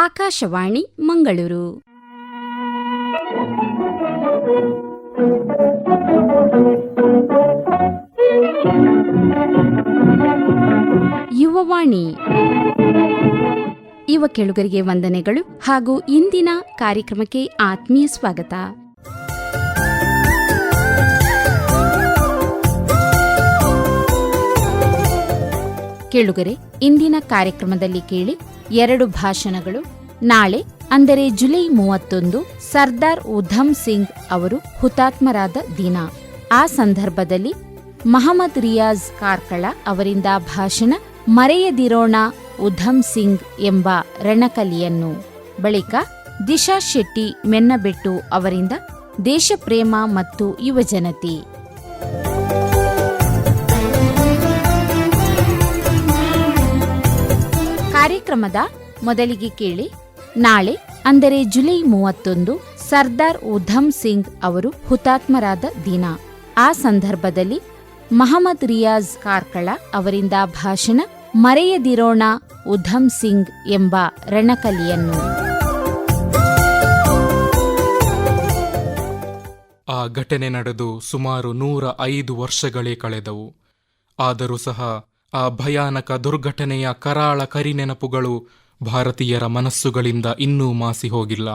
ಆಕಾಶವಾಣಿ ಮಂಗಳೂರು. ಯುವವಾಣಿ. ಯುವ ಕೆಳುಗರಿಗೆ ವಂದನೆಗಳು ಹಾಗೂ ಇಂದಿನ ಕಾರ್ಯಕ್ರಮಕ್ಕೆ ಆತ್ಮೀಯ ಸ್ವಾಗತ. ಕೇಳುಗರೆ, ಇಂದಿನ ಕಾರ್ಯಕ್ರಮದಲ್ಲಿ ಕೇಳಿ ಎರಡು ಭಾಷಣಗಳು. ನಾಳೆ, ಅಂದರೆ ಜುಲೈ ಮೂವತ್ತೊಂದು, ಸರ್ದಾರ್ ಉಧಮ್ ಸಿಂಗ್ ಅವರು ಹುತಾತ್ಮರಾದ ದಿನ. ಆ ಸಂದರ್ಭದಲ್ಲಿ ಮಹಮ್ಮದ್ ರಿಯಾಜ್ ಕಾರ್ಕಳ ಅವರಿಂದ ಭಾಷಣ ಮರೆಯದಿರೋಣ ಉಧಮ್ ಸಿಂಗ್ ಎಂಬ ರಣಕಲಿಯನ್ನು. ಬಳಿಕ ದಿಶಾ ಶೆಟ್ಟಿ ಮೆನ್ನಬೆಟ್ಟು ಅವರಿಂದ ದೇಶಪ್ರೇಮ ಮತ್ತು ಯುವಜನತೆ. ಕಾರ್ಯಕ್ರಮದ ಮೊದಲಿಗೆ ಕೇಳಿ, ನಾಳೆ, ಅಂದರೆ ಜುಲೈ ಮೂವತ್ತೊಂದು, ಸರ್ದಾರ್ ಉಧಮ್ ಸಿಂಗ್ ಅವರು ಹುತಾತ್ಮರಾದ ದಿನ. ಆ ಸಂದರ್ಭದಲ್ಲಿ ಮಹಮ್ಮದ್ ರಿಯಾಜ್ ಕಾರ್ಕಳ ಅವರಿಂದ ಭಾಷಣ ಮರೆಯದಿರೋಣ ಉಧಮ್ ಸಿಂಗ್ ಎಂಬ ರಣಕಲಿಯನ್ನು. ಆ ಘಟನೆ ನಡೆದು ಸುಮಾರು ನೂರ ಐದು ವರ್ಷಗಳೇ ಕಳೆದವು. ಆದರೂ ಸಹ ಆ ಭಯಾನಕ ದುರ್ಘಟನೆಯ ಕರಾಳ ಕರಿನೆನಪುಗಳು ಭಾರತೀಯರ ಮನಸ್ಸುಗಳಿಂದ ಇನ್ನೂ ಮಾಸಿ ಹೋಗಿಲ್ಲ.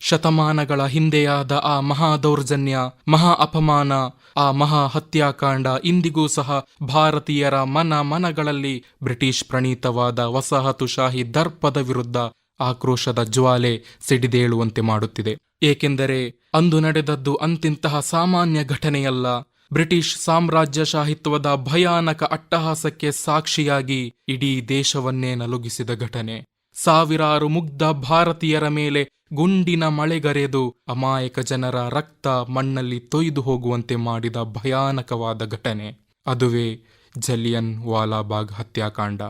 ಶತಮಾನಗಳ ಹಿಂದೆಯಾದ ಆ ಮಹಾ ದೌರ್ಜನ್ಯ ಮಹಾ ಅಪಮಾನ, ಆ ಮಹಾ ಹತ್ಯಾಕಾಂಡ ಇಂದಿಗೂ ಸಹ ಭಾರತೀಯರ ಮನ ಮನಗಳಲ್ಲಿ ಬ್ರಿಟಿಷ್ ಪ್ರಣೀತವಾದ ವಸಾಹತುಶಾಹಿ ದರ್ಪದ ವಿರುದ್ಧ ಆಕ್ರೋಶದ ಜ್ವಾಲೆ ಸಿಡಿದೇಳುವಂತೆ ಮಾಡುತ್ತಿದೆ. ಏಕೆಂದರೆ ಅಂದು ನಡೆದದ್ದು ಅಂತಿಂತಹ ಸಾಮಾನ್ಯ ಘಟನೆಯಲ್ಲ. ಬ್ರಿಟಿಷ್ ಸಾಮ್ರಾಜ್ಯಶಾಹಿತ್ವದ ಭಯಾನಕ ಅಟ್ಟಹಾಸಕ್ಕೆ ಸಾಕ್ಷಿಯಾಗಿ ಇಡೀ ದೇಶವನ್ನೇ ನಲುಗಿಸಿದ ಘಟನೆ. ಸಾವಿರಾರು ಮುಗ್ಧ ಭಾರತೀಯರ ಮೇಲೆ ಗುಂಡಿನ ಮಳೆಗರೆದು ಅಮಾಯಕ ಜನರ ರಕ್ತ ಮಣ್ಣಲ್ಲಿ ತೊಯ್ದು ಹೋಗುವಂತೆ ಮಾಡಿದ ಭಯಾನಕವಾದ ಘಟನೆ. ಅದುವೇ ಜಲಿಯನ್ ವಾಲಾಬಾಗ್ ಹತ್ಯಾಕಾಂಡ.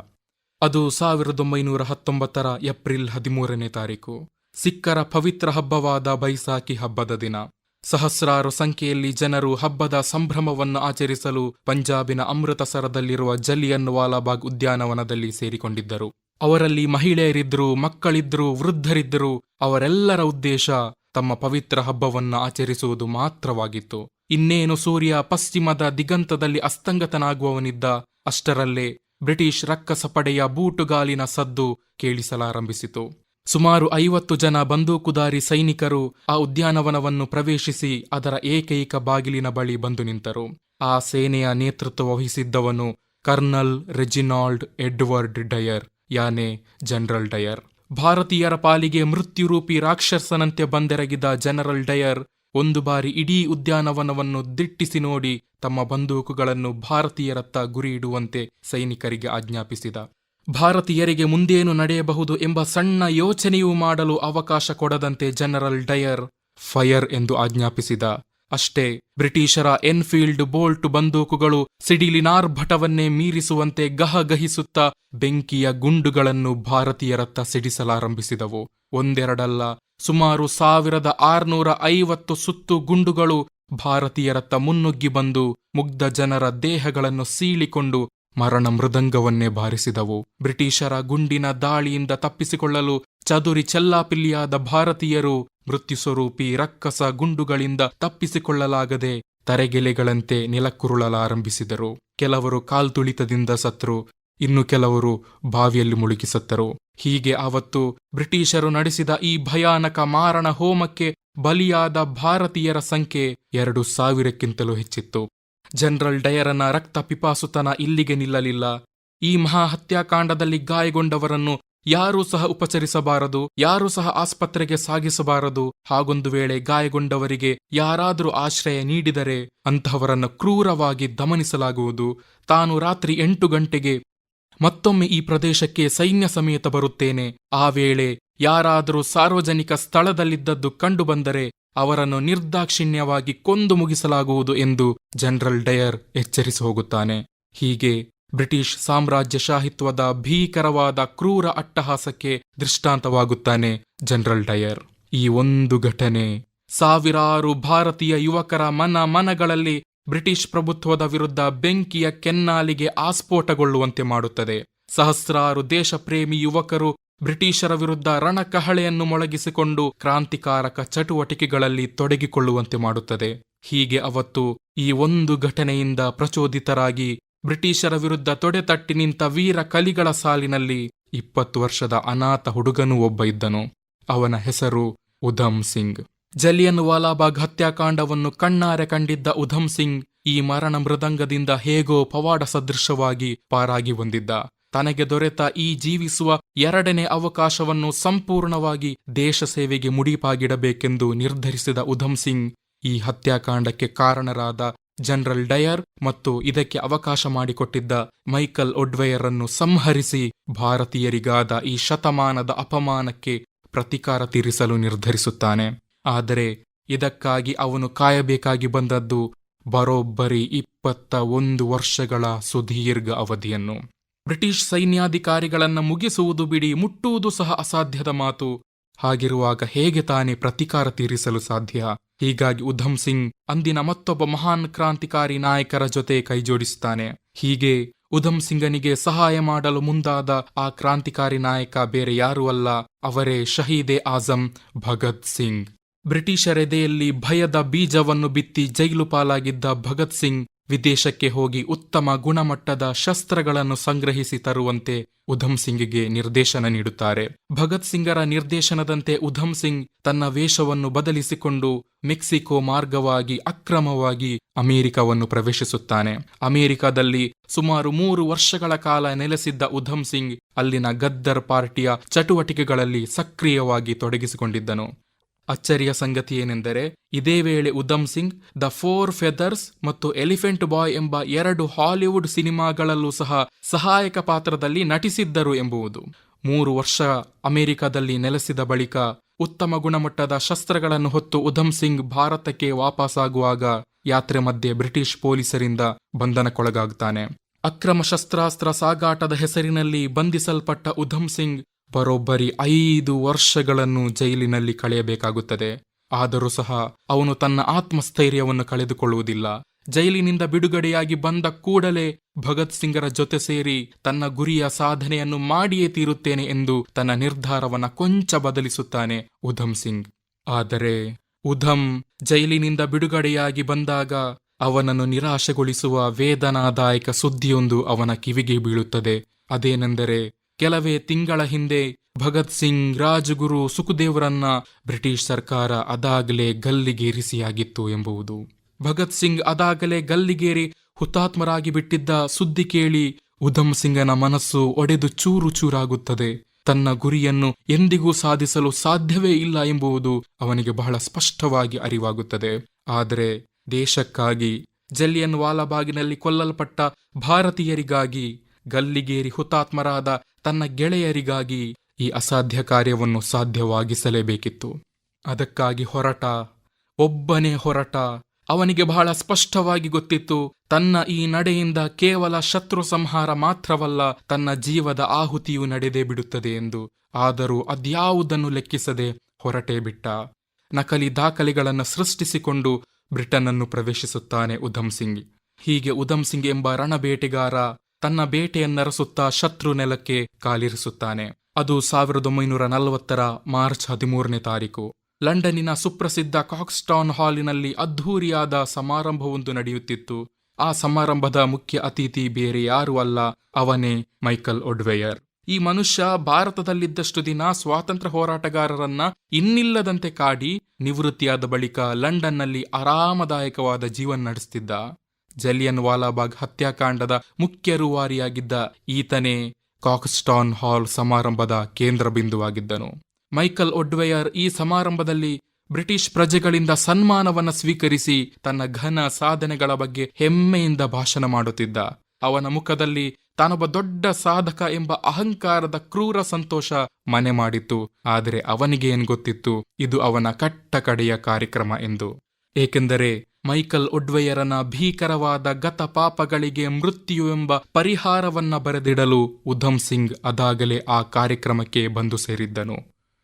ಅದು ಸಾವಿರದ ಒಂಬೈನೂರ ಹತ್ತೊಂಬತ್ತರ ಏಪ್ರಿಲ್ ಹದಿಮೂರನೇ ತಾರೀಕು. ಸಿಖ್ಖರ ಪವಿತ್ರ ಹಬ್ಬವಾದ ಬೈಸಾಖಿ ಹಬ್ಬದ ದಿನ. ಸಹಸ್ರಾರು ಸಂಖ್ಯೆಯಲ್ಲಿ ಜನರು ಹಬ್ಬದ ಸಂಭ್ರಮವನ್ನು ಆಚರಿಸಲು ಪಂಜಾಬಿನ ಅಮೃತಸರದಲ್ಲಿರುವ ಜಲಿಯನ್ ವಾಲಾಬಾಗ್ ಉದ್ಯಾನವನದಲ್ಲಿ ಸೇರಿಕೊಂಡಿದ್ದರು. ಅವರಲ್ಲಿ ಮಹಿಳೆಯರಿದ್ದರು ಮಕ್ಕಳಿದ್ದರು ವೃದ್ಧರಿದ್ದರು ಅವರೆಲ್ಲರ ಉದ್ದೇಶ ತಮ್ಮ ಪವಿತ್ರ ಹಬ್ಬವನ್ನ ಆಚರಿಸುವುದು ಮಾತ್ರವಾಗಿತ್ತು. ಇನ್ನೇನು ಸೂರ್ಯ ಪಶ್ಚಿಮದ ದಿಗಂತದಲ್ಲಿ ಅಸ್ತಂಗತನಾಗುವವನಿದ್ದ ಅಷ್ಟರಲ್ಲೇ ಬ್ರಿಟಿಷ್ ರಕ್ಕಸ ಪಡೆಯ ಬೂಟುಗಾಲಿನ ಸದ್ದು ಕೇಳಿಸಲಾರಂಭಿಸಿತು. ಸುಮಾರು ಐವತ್ತು ಜನ ಬಂದೂಕುದಾರಿ ಸೈನಿಕರು ಆ ಉದ್ಯಾನವನವನ್ನು ಪ್ರವೇಶಿಸಿ ಅದರ ಏಕೈಕ ಬಾಗಿಲಿನ ಬಳಿ ಬಂದು ನಿಂತರು. ಆ ಸೇನೆಯ ನೇತೃತ್ವ ವಹಿಸಿದ್ದವನು ಕರ್ನಲ್ ರೆಜಿನಾಲ್ಡ್ ಎಡ್ವರ್ಡ್ ಡಯರ್, ಯಾನೆ ಜನರಲ್ ಡಯರ್. ಭಾರತೀಯರ ಪಾಲಿಗೆ ಮೃತ್ಯುರೂಪಿ ರಾಕ್ಷಸನಂತೆ ಬಂದೆರಗಿದ ಜನರಲ್ ಡಯರ್ ಒಂದು ಬಾರಿ ಇಡೀ ಉದ್ಯಾನವನವನ್ನು ದಿಟ್ಟಿಸಿ ನೋಡಿ ತಮ್ಮ ಬಂದೂಕುಗಳನ್ನು ಭಾರತೀಯರತ್ತ ಗುರಿ ಇಡುವಂತೆ ಸೈನಿಕರಿಗೆ ಆಜ್ಞಾಪಿಸಿದ. ಭಾರತೀಯರಿಗೆ ಮುಂದೇನು ನಡೆಯಬಹುದು ಎಂಬ ಸಣ್ಣ ಯೋಚನೆಯೂ ಮಾಡಲು ಅವಕಾಶ ಕೊಡದಂತೆ ಜನರಲ್ ಡಯರ್ ಫೈರ್ ಎಂದು ಆಜ್ಞಾಪಿಸಿದ. ಅಷ್ಟೇ, ಬ್ರಿಟಿಷರ ಎನ್ಫೀಲ್ಡ್ ಬೋಲ್ಟ್ ಬಂದೂಕುಗಳು ಸಿಡಿಲಿನಾರ್ಭಟವನ್ನೇ ಮೀರಿಸುವಂತೆ ಗಹಗಹಿಸುತ್ತಾ ಬೆಂಕಿಯ ಗುಂಡುಗಳನ್ನು ಭಾರತೀಯರತ್ತ ಸಿಡಿಸಲಾರಂಭಿಸಿದವು. ಒಂದೆರಡಲ್ಲ, ಸುಮಾರು ಸಾವಿರದ ಆರ್ನೂರ ಐವತ್ತು ಸುತ್ತು ಗುಂಡುಗಳು ಭಾರತೀಯರತ್ತ ಮುನ್ನುಗ್ಗಿ ಬಂದು ಮುಗ್ಧ ಜನರ ದೇಹಗಳನ್ನು ಸೀಳಿಕೊಂಡು ಮರಣ ಮೃದಂಗವನ್ನೇ ಬಾರಿಸಿದವು. ಬ್ರಿಟಿಷರ ಗುಂಡಿನ ದಾಳಿಯಿಂದ ತಪ್ಪಿಸಿಕೊಳ್ಳಲು ಚದುರಿ ಚೆಲ್ಲಾಪಿಲ್ಲಿಯಾದ ಭಾರತೀಯರು ಮೃತ್ಯು ಸ್ವರೂಪಿ ರಕ್ಕಸ ಗುಂಡುಗಳಿಂದ ತಪ್ಪಿಸಿಕೊಳ್ಳಲಾಗದೆ ತರೆಗೆಲೆಗಳಂತೆ ನೆಲಕ್ಕುರುಳಲಾರಂಭಿಸಿದರು. ಕೆಲವರು ಕಾಲ್ತುಳಿತದಿಂದ ಸತ್ರು ಇನ್ನು ಕೆಲವರು ಬಾವಿಯಲ್ಲಿ ಮುಳುಗಿಸತ್ತರು. ಹೀಗೆ ಆವತ್ತು ಬ್ರಿಟಿಷರು ನಡೆಸಿದ ಈ ಭಯಾನಕ ಮಾರಣ ಹೋಮಕ್ಕೆ ಬಲಿಯಾದ ಭಾರತೀಯರ ಸಂಖ್ಯೆ ಎರಡು ಸಾವಿರಕ್ಕಿಂತಲೂ ಹೆಚ್ಚಿತ್ತು. ಜನರಲ್ ಡಯರನ ರಕ್ತ ಪಿಪಾಸುತನ ಇಲ್ಲಿಗೆ ನಿಲ್ಲಲಿಲ್ಲ. ಈ ಮಹಾ ಹತ್ಯಾಕಾಂಡದಲ್ಲಿ ಗಾಯಗೊಂಡವರನ್ನು ಯಾರೂ ಸಹ ಉಪಚರಿಸಬಾರದು, ಯಾರೂ ಸಹ ಆಸ್ಪತ್ರೆಗೆ ಸಾಗಿಸಬಾರದು. ಹಾಗೊಂದು ವೇಳೆ ಗಾಯಗೊಂಡವರಿಗೆ ಯಾರಾದರೂ ಆಶ್ರಯ ನೀಡಿದರೆ ಅಂತಹವರನ್ನು ಕ್ರೂರವಾಗಿ ದಮನಿಸಲಾಗುವುದು. ತಾನು ರಾತ್ರಿ ಎಂಟು ಗಂಟೆಗೆ ಮತ್ತೊಮ್ಮೆ ಈ ಪ್ರದೇಶಕ್ಕೆ ಸೈನ್ಯ ಸಮೇತ ಬರುತ್ತೇನೆ. ಆ ವೇಳೆ ಯಾರಾದರೂ ಸಾರ್ವಜನಿಕ ಸ್ಥಳದಲ್ಲಿದ್ದದ್ದು ಕಂಡುಬಂದರೆ ಅವರನ್ನು ನಿರ್ದಾಕ್ಷಿಣ್ಯವಾಗಿ ಕೊಂದು ಮುಗಿಸಲಾಗುವುದು ಎಂದು ಜನರಲ್ ಡಯರ್ ಎಚ್ಚರಿಸಿ ಹೋಗುತ್ತಾನೆ. ಹೀಗೆ ಬ್ರಿಟಿಷ್ ಸಾಮ್ರಾಜ್ಯಶಾಹಿತ್ವದ ಭೀಕರವಾದ ಕ್ರೂರ ಅಟ್ಟಹಾಸಕ್ಕೆ ದೃಷ್ಟಾಂತವಾಗುತ್ತಾನೆ ಜನರಲ್ ಡಯರ್. ಈ ಒಂದು ಘಟನೆ ಸಾವಿರಾರು ಭಾರತೀಯ ಯುವಕರ ಮನ ಮನಗಳಲ್ಲಿ ಬ್ರಿಟಿಷ್ ಪ್ರಭುತ್ವದ ವಿರುದ್ಧ ಬೆಂಕಿಯ ಕೆನ್ನಾಲಿಗೆ ಆಸ್ಫೋಟಗೊಳ್ಳುವಂತೆ ಮಾಡುತ್ತದೆ. ಸಹಸ್ರಾರು ದೇಶಪ್ರೇಮಿ ಯುವಕರು ಬ್ರಿಟಿಷರ ವಿರುದ್ಧ ರಣಕಹಳೆಯನ್ನು ಮೊಳಗಿಸಿಕೊಂಡು ಕ್ರಾಂತಿಕಾರಕ ಚಟುವಟಿಕೆಗಳಲ್ಲಿ ತೊಡಗಿಕೊಳ್ಳುವಂತೆ ಮಾಡುತ್ತದೆ. ಹೀಗೆ ಅವತ್ತು ಈ ಒಂದು ಘಟನೆಯಿಂದ ಪ್ರಚೋದಿತರಾಗಿ ಬ್ರಿಟಿಷರ ವಿರುದ್ಧ ತೊಡೆತಟ್ಟಿ ನಿಂತ ವೀರ ಕಲಿಗಳ ಸಾಲಿನಲ್ಲಿ ಇಪ್ಪತ್ತು ವರ್ಷದ ಅನಾಥ ಹುಡುಗನೂ ಒಬ್ಬ ಇದ್ದನು. ಅವನ ಹೆಸರು ಉಧಮ್ ಸಿಂಗ್. ಜಲಿಯನ್ ವಾಲಾಬಾಗ್ ಹತ್ಯಾಕಾಂಡವನ್ನು ಕಣ್ಣಾರೆ ಕಂಡಿದ್ದ ಉಧಮ್ ಸಿಂಗ್ ಈ ಮರಣ ಮೃದಂಗದಿಂದ ಹೇಗೋ ಪವಾಡ ಸದೃಶವಾಗಿ ಪಾರಾಗಿ ಬಂದಿದ್ದ ತನಗೆ ದೊರೆತ ಈ ಜೀವಿಸುವ ಎರಡನೇ ಅವಕಾಶವನ್ನು ಸಂಪೂರ್ಣವಾಗಿ ದೇಶ ಸೇವೆಗೆ ಮುಡಿಪಾಗಿಡಬೇಕೆಂದು ನಿರ್ಧರಿಸಿದ ಉಧಮ್ ಸಿಂಗ್, ಈ ಹತ್ಯಾಕಾಂಡಕ್ಕೆ ಕಾರಣರಾದ ಜನರಲ್ ಡಯರ್ ಮತ್ತು ಇದಕ್ಕೆ ಅವಕಾಶ ಮಾಡಿಕೊಟ್ಟಿದ್ದ ಮೈಕಲ್ ಒಡ್ವೆಯರನ್ನು ಸಂಹರಿಸಿ ಭಾರತೀಯರಿಗಾದ ಈ ಶತಮಾನದ ಅಪಮಾನಕ್ಕೆ ಪ್ರತಿಕಾರ ತೀರಿಸಲು ನಿರ್ಧರಿಸುತ್ತಾನೆ. ಆದರೆ ಇದಕ್ಕಾಗಿ ಅವನು ಕಾಯಬೇಕಾಗಿ ಬಂದದ್ದು ಬರೋಬ್ಬರಿ ಇಪ್ಪತ್ತ ಒಂದು ವರ್ಷಗಳ ಸುದೀರ್ಘ ಅವಧಿಯನ್ನು. ಬ್ರಿಟಿಷ್ ಸೈನ್ಯಾಧಿಕಾರಿಗಳನ್ನು ಮುಗಿಸುವುದು ಬಿಡಿ, ಮುಟ್ಟುವುದು ಸಹ ಅಸಾಧ್ಯದ ಮಾತು. ಹಾಗಿರುವಾಗ ಹೇಗೆ ತಾನೇ ಪ್ರತಿಕಾರ ತೀರಿಸಲು ಸಾಧ್ಯ? ಹೀಗಾಗಿ ಉಧಮ್ ಸಿಂಗ್ ಅಂದಿನ ಮತ್ತೊಬ್ಬ ಮಹಾನ್ ಕ್ರಾಂತಿಕಾರಿ ನಾಯಕರ ಜೊತೆ ಕೈಜೋಡಿಸುತ್ತಾನೆ. ಹೀಗೆ ಉಧಮ್ ಸಿಂಗನಿಗೆ ಸಹಾಯ ಮಾಡಲು ಮುಂದಾದ ಆ ಕ್ರಾಂತಿಕಾರಿ ನಾಯಕ ಬೇರೆ ಯಾರೂ ಅಲ್ಲ, ಅವರೇ ಶಹೀದೆ ಆಜಂ ಭಗತ್ ಸಿಂಗ್. ಬ್ರಿಟಿಷರೆದೆಯಲ್ಲಿ ಭಯದ ಬೀಜವನ್ನು ಬಿತ್ತಿ ಜೈಲು ಪಾಲಾಗಿದ್ದ ಭಗತ್ ಸಿಂಗ್ ವಿದೇಶಕ್ಕೆ ಹೋಗಿ ಉತ್ತಮ ಗುಣಮಟ್ಟದ ಶಸ್ತ್ರಗಳನ್ನು ಸಂಗ್ರಹಿಸಿ ತರುವಂತೆ ಉಧಮ್ ಸಿಂಗ್ಗೆ ನಿರ್ದೇಶನ ನೀಡುತ್ತಾರೆ. ಭಗತ್ ಸಿಂಗರ ನಿರ್ದೇಶನದಂತೆ ಉಧಮ್ ಸಿಂಗ್ ತನ್ನ ವೇಷವನ್ನು ಬದಲಿಸಿಕೊಂಡು ಮೆಕ್ಸಿಕೋ ಮಾರ್ಗವಾಗಿ ಅಕ್ರಮವಾಗಿ ಅಮೆರಿಕವನ್ನು ಪ್ರವೇಶಿಸುತ್ತಾನೆ. ಅಮೆರಿಕದಲ್ಲಿ ಸುಮಾರು ಮೂರು ವರ್ಷಗಳ ಕಾಲ ನೆಲೆಸಿದ್ದ ಉಧಮ್ ಸಿಂಗ್ ಅಲ್ಲಿನ ಗದ್ದರ್ ಪಾರ್ಟಿಯ ಚಟುವಟಿಕೆಗಳಲ್ಲಿ ಸಕ್ರಿಯವಾಗಿ ತೊಡಗಿಸಿಕೊಂಡಿದ್ದನು. ಅಚ್ಚರಿಯ ಸಂಗತಿ ಏನೆಂದರೆ, ಇದೇ ವೇಳೆ Udham Singh, the four feathers ಮತ್ತು ಎಲಿಫೆಂಟ್ ಬಾಯ್ ಎಂಬ ಎರಡು ಹಾಲಿವುಡ್ ಸಿನಿಮಾಗಳಲ್ಲೂ ಸಹ ಸಹಾಯಕ ಪಾತ್ರದಲ್ಲಿ ನಟಿಸಿದ್ದರು ಎಂಬುವುದು. ಮೂರು ವರ್ಷ ಅಮೆರಿಕದಲ್ಲಿ ನೆಲೆಸಿದ ಬಳಿಕ ಉತ್ತಮ ಗುಣಮಟ್ಟದ ಶಸ್ತ್ರಗಳನ್ನು ಹೊತ್ತು ಉಧಮ್ ಸಿಂಗ್ ಭಾರತಕ್ಕೆ ವಾಪಸ್ಸಾಗುವಾಗ ಯಾತ್ರೆ ಮಧ್ಯೆ ಬ್ರಿಟಿಷ್ ಪೊಲೀಸರಿಂದ ಬಂಧನಕ್ಕೊಳಗಾಗುತ್ತಾನೆ ಅಕ್ರಮ ಶಸ್ತ್ರಾಸ್ತ್ರ ಸಾಗಾಟದ ಹೆಸರಿನಲ್ಲಿ ಬಂಧಿಸಲ್ಪಟ್ಟ ಉಧಮ್ ಸಿಂಗ್ ಬರೋಬ್ಬರಿ ಐದು ವರ್ಷಗಳನ್ನು ಜೈಲಿನಲ್ಲಿ ಕಳೆಯಬೇಕಾಗುತ್ತದೆ. ಆದರೂ ಸಹ ಅವನು ತನ್ನ ಆತ್ಮಸ್ಥೈರ್ಯವನ್ನು ಕಳೆದುಕೊಳ್ಳುವುದಿಲ್ಲ. ಜೈಲಿನಿಂದ ಬಿಡುಗಡೆಯಾಗಿ ಬಂದ ಕೂಡಲೇ ಭಗತ್ ಸಿಂಗರ ಜೊತೆ ಸೇರಿ ತನ್ನ ಗುರಿಯ ಸಾಧನೆಯನ್ನು ಮಾಡಿಯೇ ತೀರುತ್ತೇನೆ ಎಂದು ತನ್ನ ನಿರ್ಧಾರವನ್ನ ಕೊಂಚ ಬದಲಿಸುತ್ತಾನೆ ಉಧಮ್ ಸಿಂಗ್. ಆದರೆ ಉಧಮ್ ಜೈಲಿನಿಂದ ಬಿಡುಗಡೆಯಾಗಿ ಬಂದಾಗ ಅವನನ್ನು ನಿರಾಶೆಗೊಳಿಸುವ ವೇದನಾದಾಯಕ ಸುದ್ದಿಯೊಂದು ಅವನ ಕಿವಿಗೆ ಬೀಳುತ್ತದೆ. ಅದೇನೆಂದರೆ ಕೆಲವೇ ತಿಂಗಳ ಹಿಂದೆ ಭಗತ್ ಸಿಂಗ್ ರಾಜಗುರು ಸುಖದೇವರನ್ನ ಬ್ರಿಟಿಷ್ ಸರ್ಕಾರ ಅದಾಗಲೇ ಗಲ್ಲಿಗೇರಿಸಿಯಾಗಿತ್ತು ಎಂಬುವುದು. ಭಗತ್ ಸಿಂಗ್ ಅದಾಗಲೇ ಗಲ್ಲಿಗೇರಿ ಹುತಾತ್ಮರಾಗಿ ಬಿಟ್ಟಿದ್ದ ಸುದ್ದಿ ಕೇಳಿ ಉಧಮ್ ಸಿಂಗನ ಮನಸ್ಸು ಒಡೆದು ಚೂರು ಚೂರಾಗುತ್ತದೆ. ತನ್ನ ಗುರಿಯನ್ನು ಎಂದಿಗೂ ಸಾಧಿಸಲು ಸಾಧ್ಯವೇ ಇಲ್ಲ ಎಂಬುವುದು ಅವನಿಗೆ ಬಹಳ ಸ್ಪಷ್ಟವಾಗಿ ಅರಿವಾಗುತ್ತದೆ. ಆದರೆ ದೇಶಕ್ಕಾಗಿ ಜಲಿಯನ್ ವಾಲಾಬಾಗಿನಲ್ಲಿ ಕೊಲ್ಲಲ್ಪಟ್ಟ ಭಾರತೀಯರಿಗಾಗಿ ಗಲ್ಲಿಗೇರಿ ಹುತಾತ್ಮರಾದ ತನ್ನ ಗೆಳೆಯರಿಗಾಗಿ ಈ ಅಸಾಧ್ಯ ಕಾರ್ಯವನ್ನು ಸಾಧ್ಯವಾಗಿಸಲೇಬೇಕಿತ್ತು. ಅದಕ್ಕಾಗಿ ಹೊರಟ, ಒಬ್ಬನೇ ಹೊರಟ. ಅವನಿಗೆ ಬಹಳ ಸ್ಪಷ್ಟವಾಗಿ ಗೊತ್ತಿತ್ತು, ತನ್ನ ಈ ನಡೆಯಿಂದ ಕೇವಲ ಶತ್ರು ಸಂಹಾರ ಮಾತ್ರವಲ್ಲ, ತನ್ನ ಜೀವದ ಆಹುತಿಯು ನಡೆದೇ ಬಿಡುತ್ತದೆ ಎಂದು. ಆದರೂ ಅದ್ಯಾವುದನ್ನು ಲೆಕ್ಕಿಸದೆ ಹೊರಟೇ ಬಿಟ್ಟ. ನಕಲಿ ದಾಖಲೆಗಳನ್ನು ಸೃಷ್ಟಿಸಿಕೊಂಡು ಬ್ರಿಟನ್ನನ್ನು ಪ್ರವೇಶಿಸುತ್ತಾನೆ ಉಧಮ್ ಸಿಂಗ್ ಹೀಗೆ ಉಧಮ್ ಸಿಂಗ್ ಎಂಬ ರಣಬೇಟೆಗಾರ ತನ್ನ ಬೇಟೆಯನ್ನರಸುತ್ತಾ ಶತ್ರು ನೆಲಕ್ಕೆ ಕಾಲಿರಿಸುತ್ತಾನೆ. ಅದು ಸಾವಿರದ ಒಂಬೈನೂರ ನಲವತ್ತರ ಮಾರ್ಚ್ ಹದಿಮೂರನೇ ತಾರೀಕು. ಲಂಡನ್ನಿನ ಸುಪ್ರಸಿದ್ಧ ಕಾಕ್ಸ್ಟೌನ್ ಹಾಲಿನಲ್ಲಿ ಅದ್ಧೂರಿಯಾದ ಸಮಾರಂಭವೊಂದು ನಡೆಯುತ್ತಿತ್ತು. ಆ ಸಮಾರಂಭದ ಮುಖ್ಯ ಅತಿಥಿ ಬೇರೆ ಯಾರೂ ಅಲ್ಲ, ಅವನೇ ಮೈಕಲ್ ಒಡ್ವೆಯರ್. ಈ ಮನುಷ್ಯ ಭಾರತದಲ್ಲಿದ್ದಷ್ಟು ದಿನ ಸ್ವಾತಂತ್ರ್ಯ ಹೋರಾಟಗಾರರನ್ನ ಇನ್ನಿಲ್ಲದಂತೆ ಕಾಡಿ ನಿವೃತ್ತಿಯಾದ ಬಳಿಕ ಲಂಡನ್ನಲ್ಲಿ ಆರಾಮದಾಯಕವಾದ ಜೀವನ ನಡೆಸುತ್ತಿದ್ದ ಜಲಿಯನ್ ವಾಲಾಬಾಗ್ ಹತ್ಯಾಕಾಂಡದ ಮುಖ್ಯ ರೂವಾರಿಯಾಗಿದ್ದ ಈತನೇ ಕಾಕ್ಸ್ಟಾನ್ ಹಾಲ್ ಸಮಾರಂಭದ ಕೇಂದ್ರ ಬಿಂದುವಾಗಿದ್ದನು. ಮೈಕಲ್ ಒಡ್ವೆಯರ್ ಈ ಸಮಾರಂಭದಲ್ಲಿ ಬ್ರಿಟಿಷ್ ಪ್ರಜೆಗಳಿಂದ ಸನ್ಮಾನವನ್ನ ಸ್ವೀಕರಿಸಿ ತನ್ನ ಘನ ಸಾಧನೆಗಳ ಬಗ್ಗೆ ಹೆಮ್ಮೆಯಿಂದ ಭಾಷಣ ಮಾಡುತ್ತಿದ್ದ. ಅವನ ಮುಖದಲ್ಲಿ ತಾನೊಬ್ಬ ದೊಡ್ಡ ಸಾಧಕ ಎಂಬ ಅಹಂಕಾರದ ಕ್ರೂರ ಸಂತೋಷ ಮನೆ ಮಾಡಿತ್ತು. ಆದರೆ ಅವನಿಗೆ ಏನ್ ಗೊತ್ತಿತ್ತು? ಇದು ಅವನ ಕಟ್ಟಕಡೆಯ ಕಾರ್ಯಕ್ರಮ ಎಂದು. ಏಕೆಂದರೆ ಮೈಕಲ್ ಒಡ್ವೆಯರನ ಭೀಕರವಾದ ಗತ ಪಾಪಗಳಿಗೆ ಮೃತ್ಯು ಎಂಬ ಪರಿಹಾರವನ್ನ ಬರೆದಿಡಲು ಉಧಮ್ ಸಿಂಗ್ ಅದಾಗಲೇ ಆ ಕಾರ್ಯಕ್ರಮಕ್ಕೆ ಬಂದು ಸೇರಿದ್ದನು.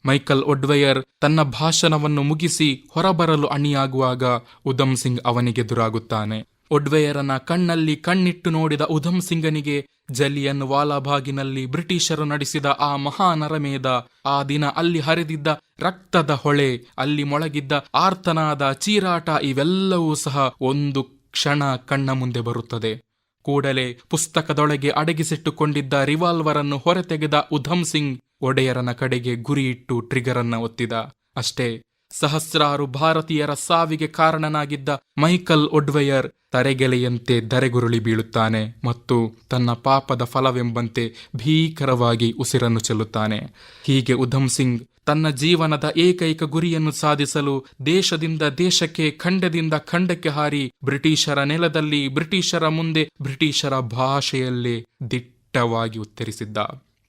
ಮೈಕಲ್ ಒಡ್ವೆಯರ್ ತನ್ನ ಭಾಷಣವನ್ನು ಮುಗಿಸಿ ಹೊರಬರಲು ಅಣಿಯಾಗುವಾಗ ಉಧಮ್ ಸಿಂಗ್ ಅವನಿಗೆದುರಾಗುತ್ತಾನೆ. ಒಡ್ವೆಯರನ ಕಣ್ಣಲ್ಲಿ ಕಣ್ಣಿಟ್ಟು ನೋಡಿದ ಉಧಮ್ ಸಿಂಗನಿಗೆ ಜಲಿಯನ್ ವಾಲಾಭಾಗಿನಲ್ಲಿ ಬ್ರಿಟಿಷರು ನಡೆಸಿದ ಆ ಮಹಾನರಮೇಧ ಆ ದಿನ ಅಲ್ಲಿ ಹರಿದಿದ್ದ ರಕ್ತದ ಹೊಳೆ, ಅಲ್ಲಿ ಮೊಳಗಿದ್ದ ಆರ್ತನಾದ ಚೀರಾಟ ಇವೆಲ್ಲವೂ ಸಹ ಒಂದು ಕ್ಷಣ ಕಣ್ಣ ಮುಂದೆ ಬರುತ್ತದೆ. ಕೂಡಲೇ ಪುಸ್ತಕದೊಳಗೆ ಅಡಗಿಸಿಟ್ಟುಕೊಂಡಿದ್ದ ರಿವಾಲ್ವರ್ ಅನ್ನು ಹೊರತೆಗೆದ ಉಧಮ್ ಸಿಂಗ್ ಒಡೆಯರನ ಕಡೆಗೆ ಗುರಿಯಿಟ್ಟು ಟ್ರಿಗರನ್ನ ಒತ್ತಿದ. ಅಷ್ಟೇ ಸಹಸ್ರಾರು ಭಾರತೀಯರ ಸಾವಿಗೆ ಕಾರಣನಾಗಿದ್ದ ಮೈಕಲ್ ಒಡ್ವೆಯರ್ ತರೆಗೆಲೆಯಂತೆ ಧರೆಗುರುಳಿ ಬೀಳುತ್ತಾನೆ ಮತ್ತು ತನ್ನ ಪಾಪದ ಫಲವೆಂಬಂತೆ ಭೀಕರವಾಗಿ ಉಸಿರನ್ನು ಚೆಲ್ಲುತ್ತಾನೆ. ಹೀಗೆ ಉಧಮ್ ಸಿಂಗ್ ತನ್ನ ಜೀವನದ ಏಕೈಕ ಗುರಿಯನ್ನು ಸಾಧಿಸಲು ದೇಶದಿಂದ ದೇಶಕ್ಕೆ, ಖಂಡದಿಂದ ಖಂಡಕ್ಕೆ ಹಾರಿ ಬ್ರಿಟಿಷರ ನೆಲದಲ್ಲಿ, ಬ್ರಿಟಿಷರ ಮುಂದೆ, ಬ್ರಿಟಿಷರ ಭಾಷೆಯಲ್ಲೇ ದಿಟ್ಟವಾಗಿ ಉತ್ತರಿಸಿದ್ದ.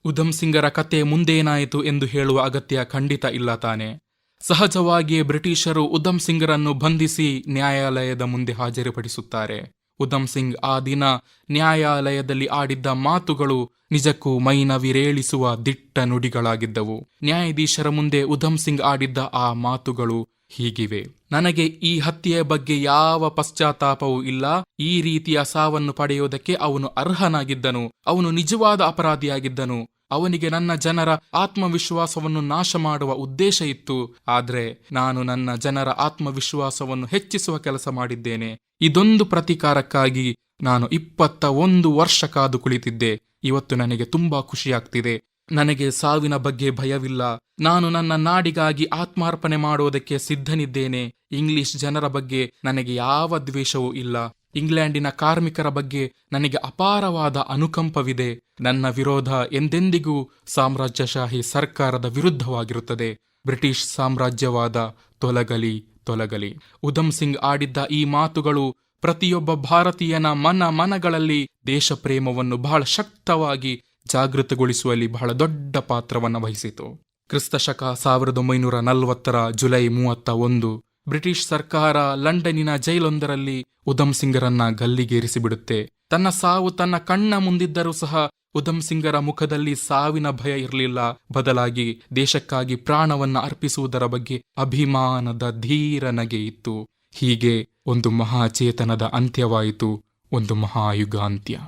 ಉಧಮ್ ಸಿಂಗರ ಕತೆ ಮುಂದೇನಾಯಿತು ಎಂದು ಹೇಳುವ ಅಗತ್ಯ ಖಂಡಿತ ಇಲ್ಲ ತಾನೆ. ಸಹಜವಾಗಿಯೇ ಬ್ರಿಟಿಷರು ಉಧಮ್ ಸಿಂಗ್ರನ್ನು ಬಂಧಿಸಿ ನ್ಯಾಯಾಲಯದ ಮುಂದೆ ಹಾಜರುಪಡಿಸುತ್ತಾರೆ. ಉಧಮ್ ಸಿಂಗ್ ಆ ದಿನ ನ್ಯಾಯಾಲಯದಲ್ಲಿ ಆಡಿದ್ದ ಮಾತುಗಳು ನಿಜಕ್ಕೂ ಮೈನವಿರೇಳಿಸುವ ದಿಟ್ಟ ನುಡಿಗಳಾಗಿದ್ದವು. ನ್ಯಾಯಾಧೀಶರ ಮುಂದೆ ಉಧಮ್ ಸಿಂಗ್ ಆಡಿದ್ದ ಆ ಮಾತುಗಳು ಹೀಗಿವೆ. ನನಗೆ ಈ ಹತ್ಯೆಯ ಬಗ್ಗೆ ಯಾವ ಪಶ್ಚಾತ್ತಾಪವೂ ಇಲ್ಲ. ಈ ರೀತಿಯ ಸಾವನ್ನು ಪಡೆಯುವುದಕ್ಕೆ ಅವನು ಅರ್ಹನಾಗಿದ್ದನು. ಅವನು ನಿಜವಾದ ಅಪರಾಧಿಯಾಗಿದ್ದನು. ಅವನಿಗೆ ನನ್ನ ಜನರ ಆತ್ಮವಿಶ್ವಾಸವನ್ನು ನಾಶ ಮಾಡುವ ಉದ್ದೇಶ ಇತ್ತು. ಆದರೆ ನಾನು ನನ್ನ ಜನರ ಆತ್ಮವಿಶ್ವಾಸವನ್ನು ಹೆಚ್ಚಿಸುವ ಕೆಲಸ ಮಾಡಿದ್ದೇನೆ. ಇದೊಂದು ಪ್ರತೀಕಾರಕ್ಕಾಗಿ ನಾನು ಇಪ್ಪತ್ತ ಒಂದು ವರ್ಷ ಕಾದು ಕುಳಿತಿದ್ದೆ. ಇವತ್ತು ನನಗೆ ತುಂಬಾ ಖುಷಿಯಾಗ್ತಿದೆ. ನನಗೆ ಸಾವಿನ ಬಗ್ಗೆ ಭಯವಿಲ್ಲ. ನಾನು ನನ್ನ ನಾಡಿಗಾಗಿ ಆತ್ಮಾರ್ಪಣೆ ಮಾಡುವುದಕ್ಕೆ ಸಿದ್ಧನಿದ್ದೇನೆ. ಇಂಗ್ಲಿಷ್ ಜನರ ಬಗ್ಗೆ ನನಗೆ ಯಾವ ದ್ವೇಷವೂ ಇಲ್ಲ. ಇಂಗ್ಲೆಂಡಿನ ಕಾರ್ಮಿಕರ ಬಗ್ಗೆ ನನಗೆ ಅಪಾರವಾದ ಅನುಕಂಪವಿದೆ. ನನ್ನ ವಿರೋಧ ಎಂದೆಂದಿಗೂ ಸಾಮ್ರಾಜ್ಯಶಾಹಿ ಸರ್ಕಾರದ ವಿರುದ್ಧವಾಗಿರುತ್ತದೆ. ಬ್ರಿಟಿಷ್ ಸಾಮ್ರಾಜ್ಯವಾದ ತೊಲಗಲಿ ತೊಲಗಲಿ. ಉಧಮ್ ಸಿಂಗ್ ಆಡಿದ್ದ ಈ ಮಾತುಗಳು ಪ್ರತಿಯೊಬ್ಬ ಭಾರತೀಯನ ಮನ ಮನಗಳಲ್ಲಿ ದೇಶಪ್ರೇಮವನ್ನು ಬಹಳ ಶಕ್ತವಾಗಿ ಜಾಗೃತಗೊಳಿಸುವಲ್ಲಿ ಬಹಳ ದೊಡ್ಡ ಪಾತ್ರವನ್ನು ವಹಿಸಿತು. ಕ್ರಿಸ್ತಶಕ ಸಾವಿರದ ಒಂಬೈನೂರ ನಲವತ್ತರ ಜುಲೈ ಮೂವತ್ತ ಒಂದು ಬ್ರಿಟಿಷ್ ಸರ್ಕಾರ ಲಂಡನ್ನಿನ ಜೈಲೊಂದರಲ್ಲಿ ಉಧಮ್ ಸಿಂಗರನ್ನ ಗಲ್ಲಿಗೇರಿಸಿ ಬಿಡುತ್ತೆ ತನ್ನ ಸಾವು ತನ್ನ ಕಣ್ಣ ಮುಂದಿದ್ದರೂ ಸಹ ಉಧಮ್ ಸಿಂಗರ ಮುಖದಲ್ಲಿ ಸಾವಿನ ಭಯ ಇರಲಿಲ್ಲ. ಬದಲಾಗಿ ದೇಶಕ್ಕಾಗಿ ಪ್ರಾಣವನ್ನ ಅರ್ಪಿಸುವುದರ ಬಗ್ಗೆ ಅಭಿಮಾನದ ಧೀರ ನಗೆ ಇತ್ತು. ಹೀಗೆ ಒಂದು ಮಹಾಚೇತನದ ಅಂತ್ಯವಾಯಿತು. ಒಂದು ಮಹಾಯುಗಾಂತ್ಯ.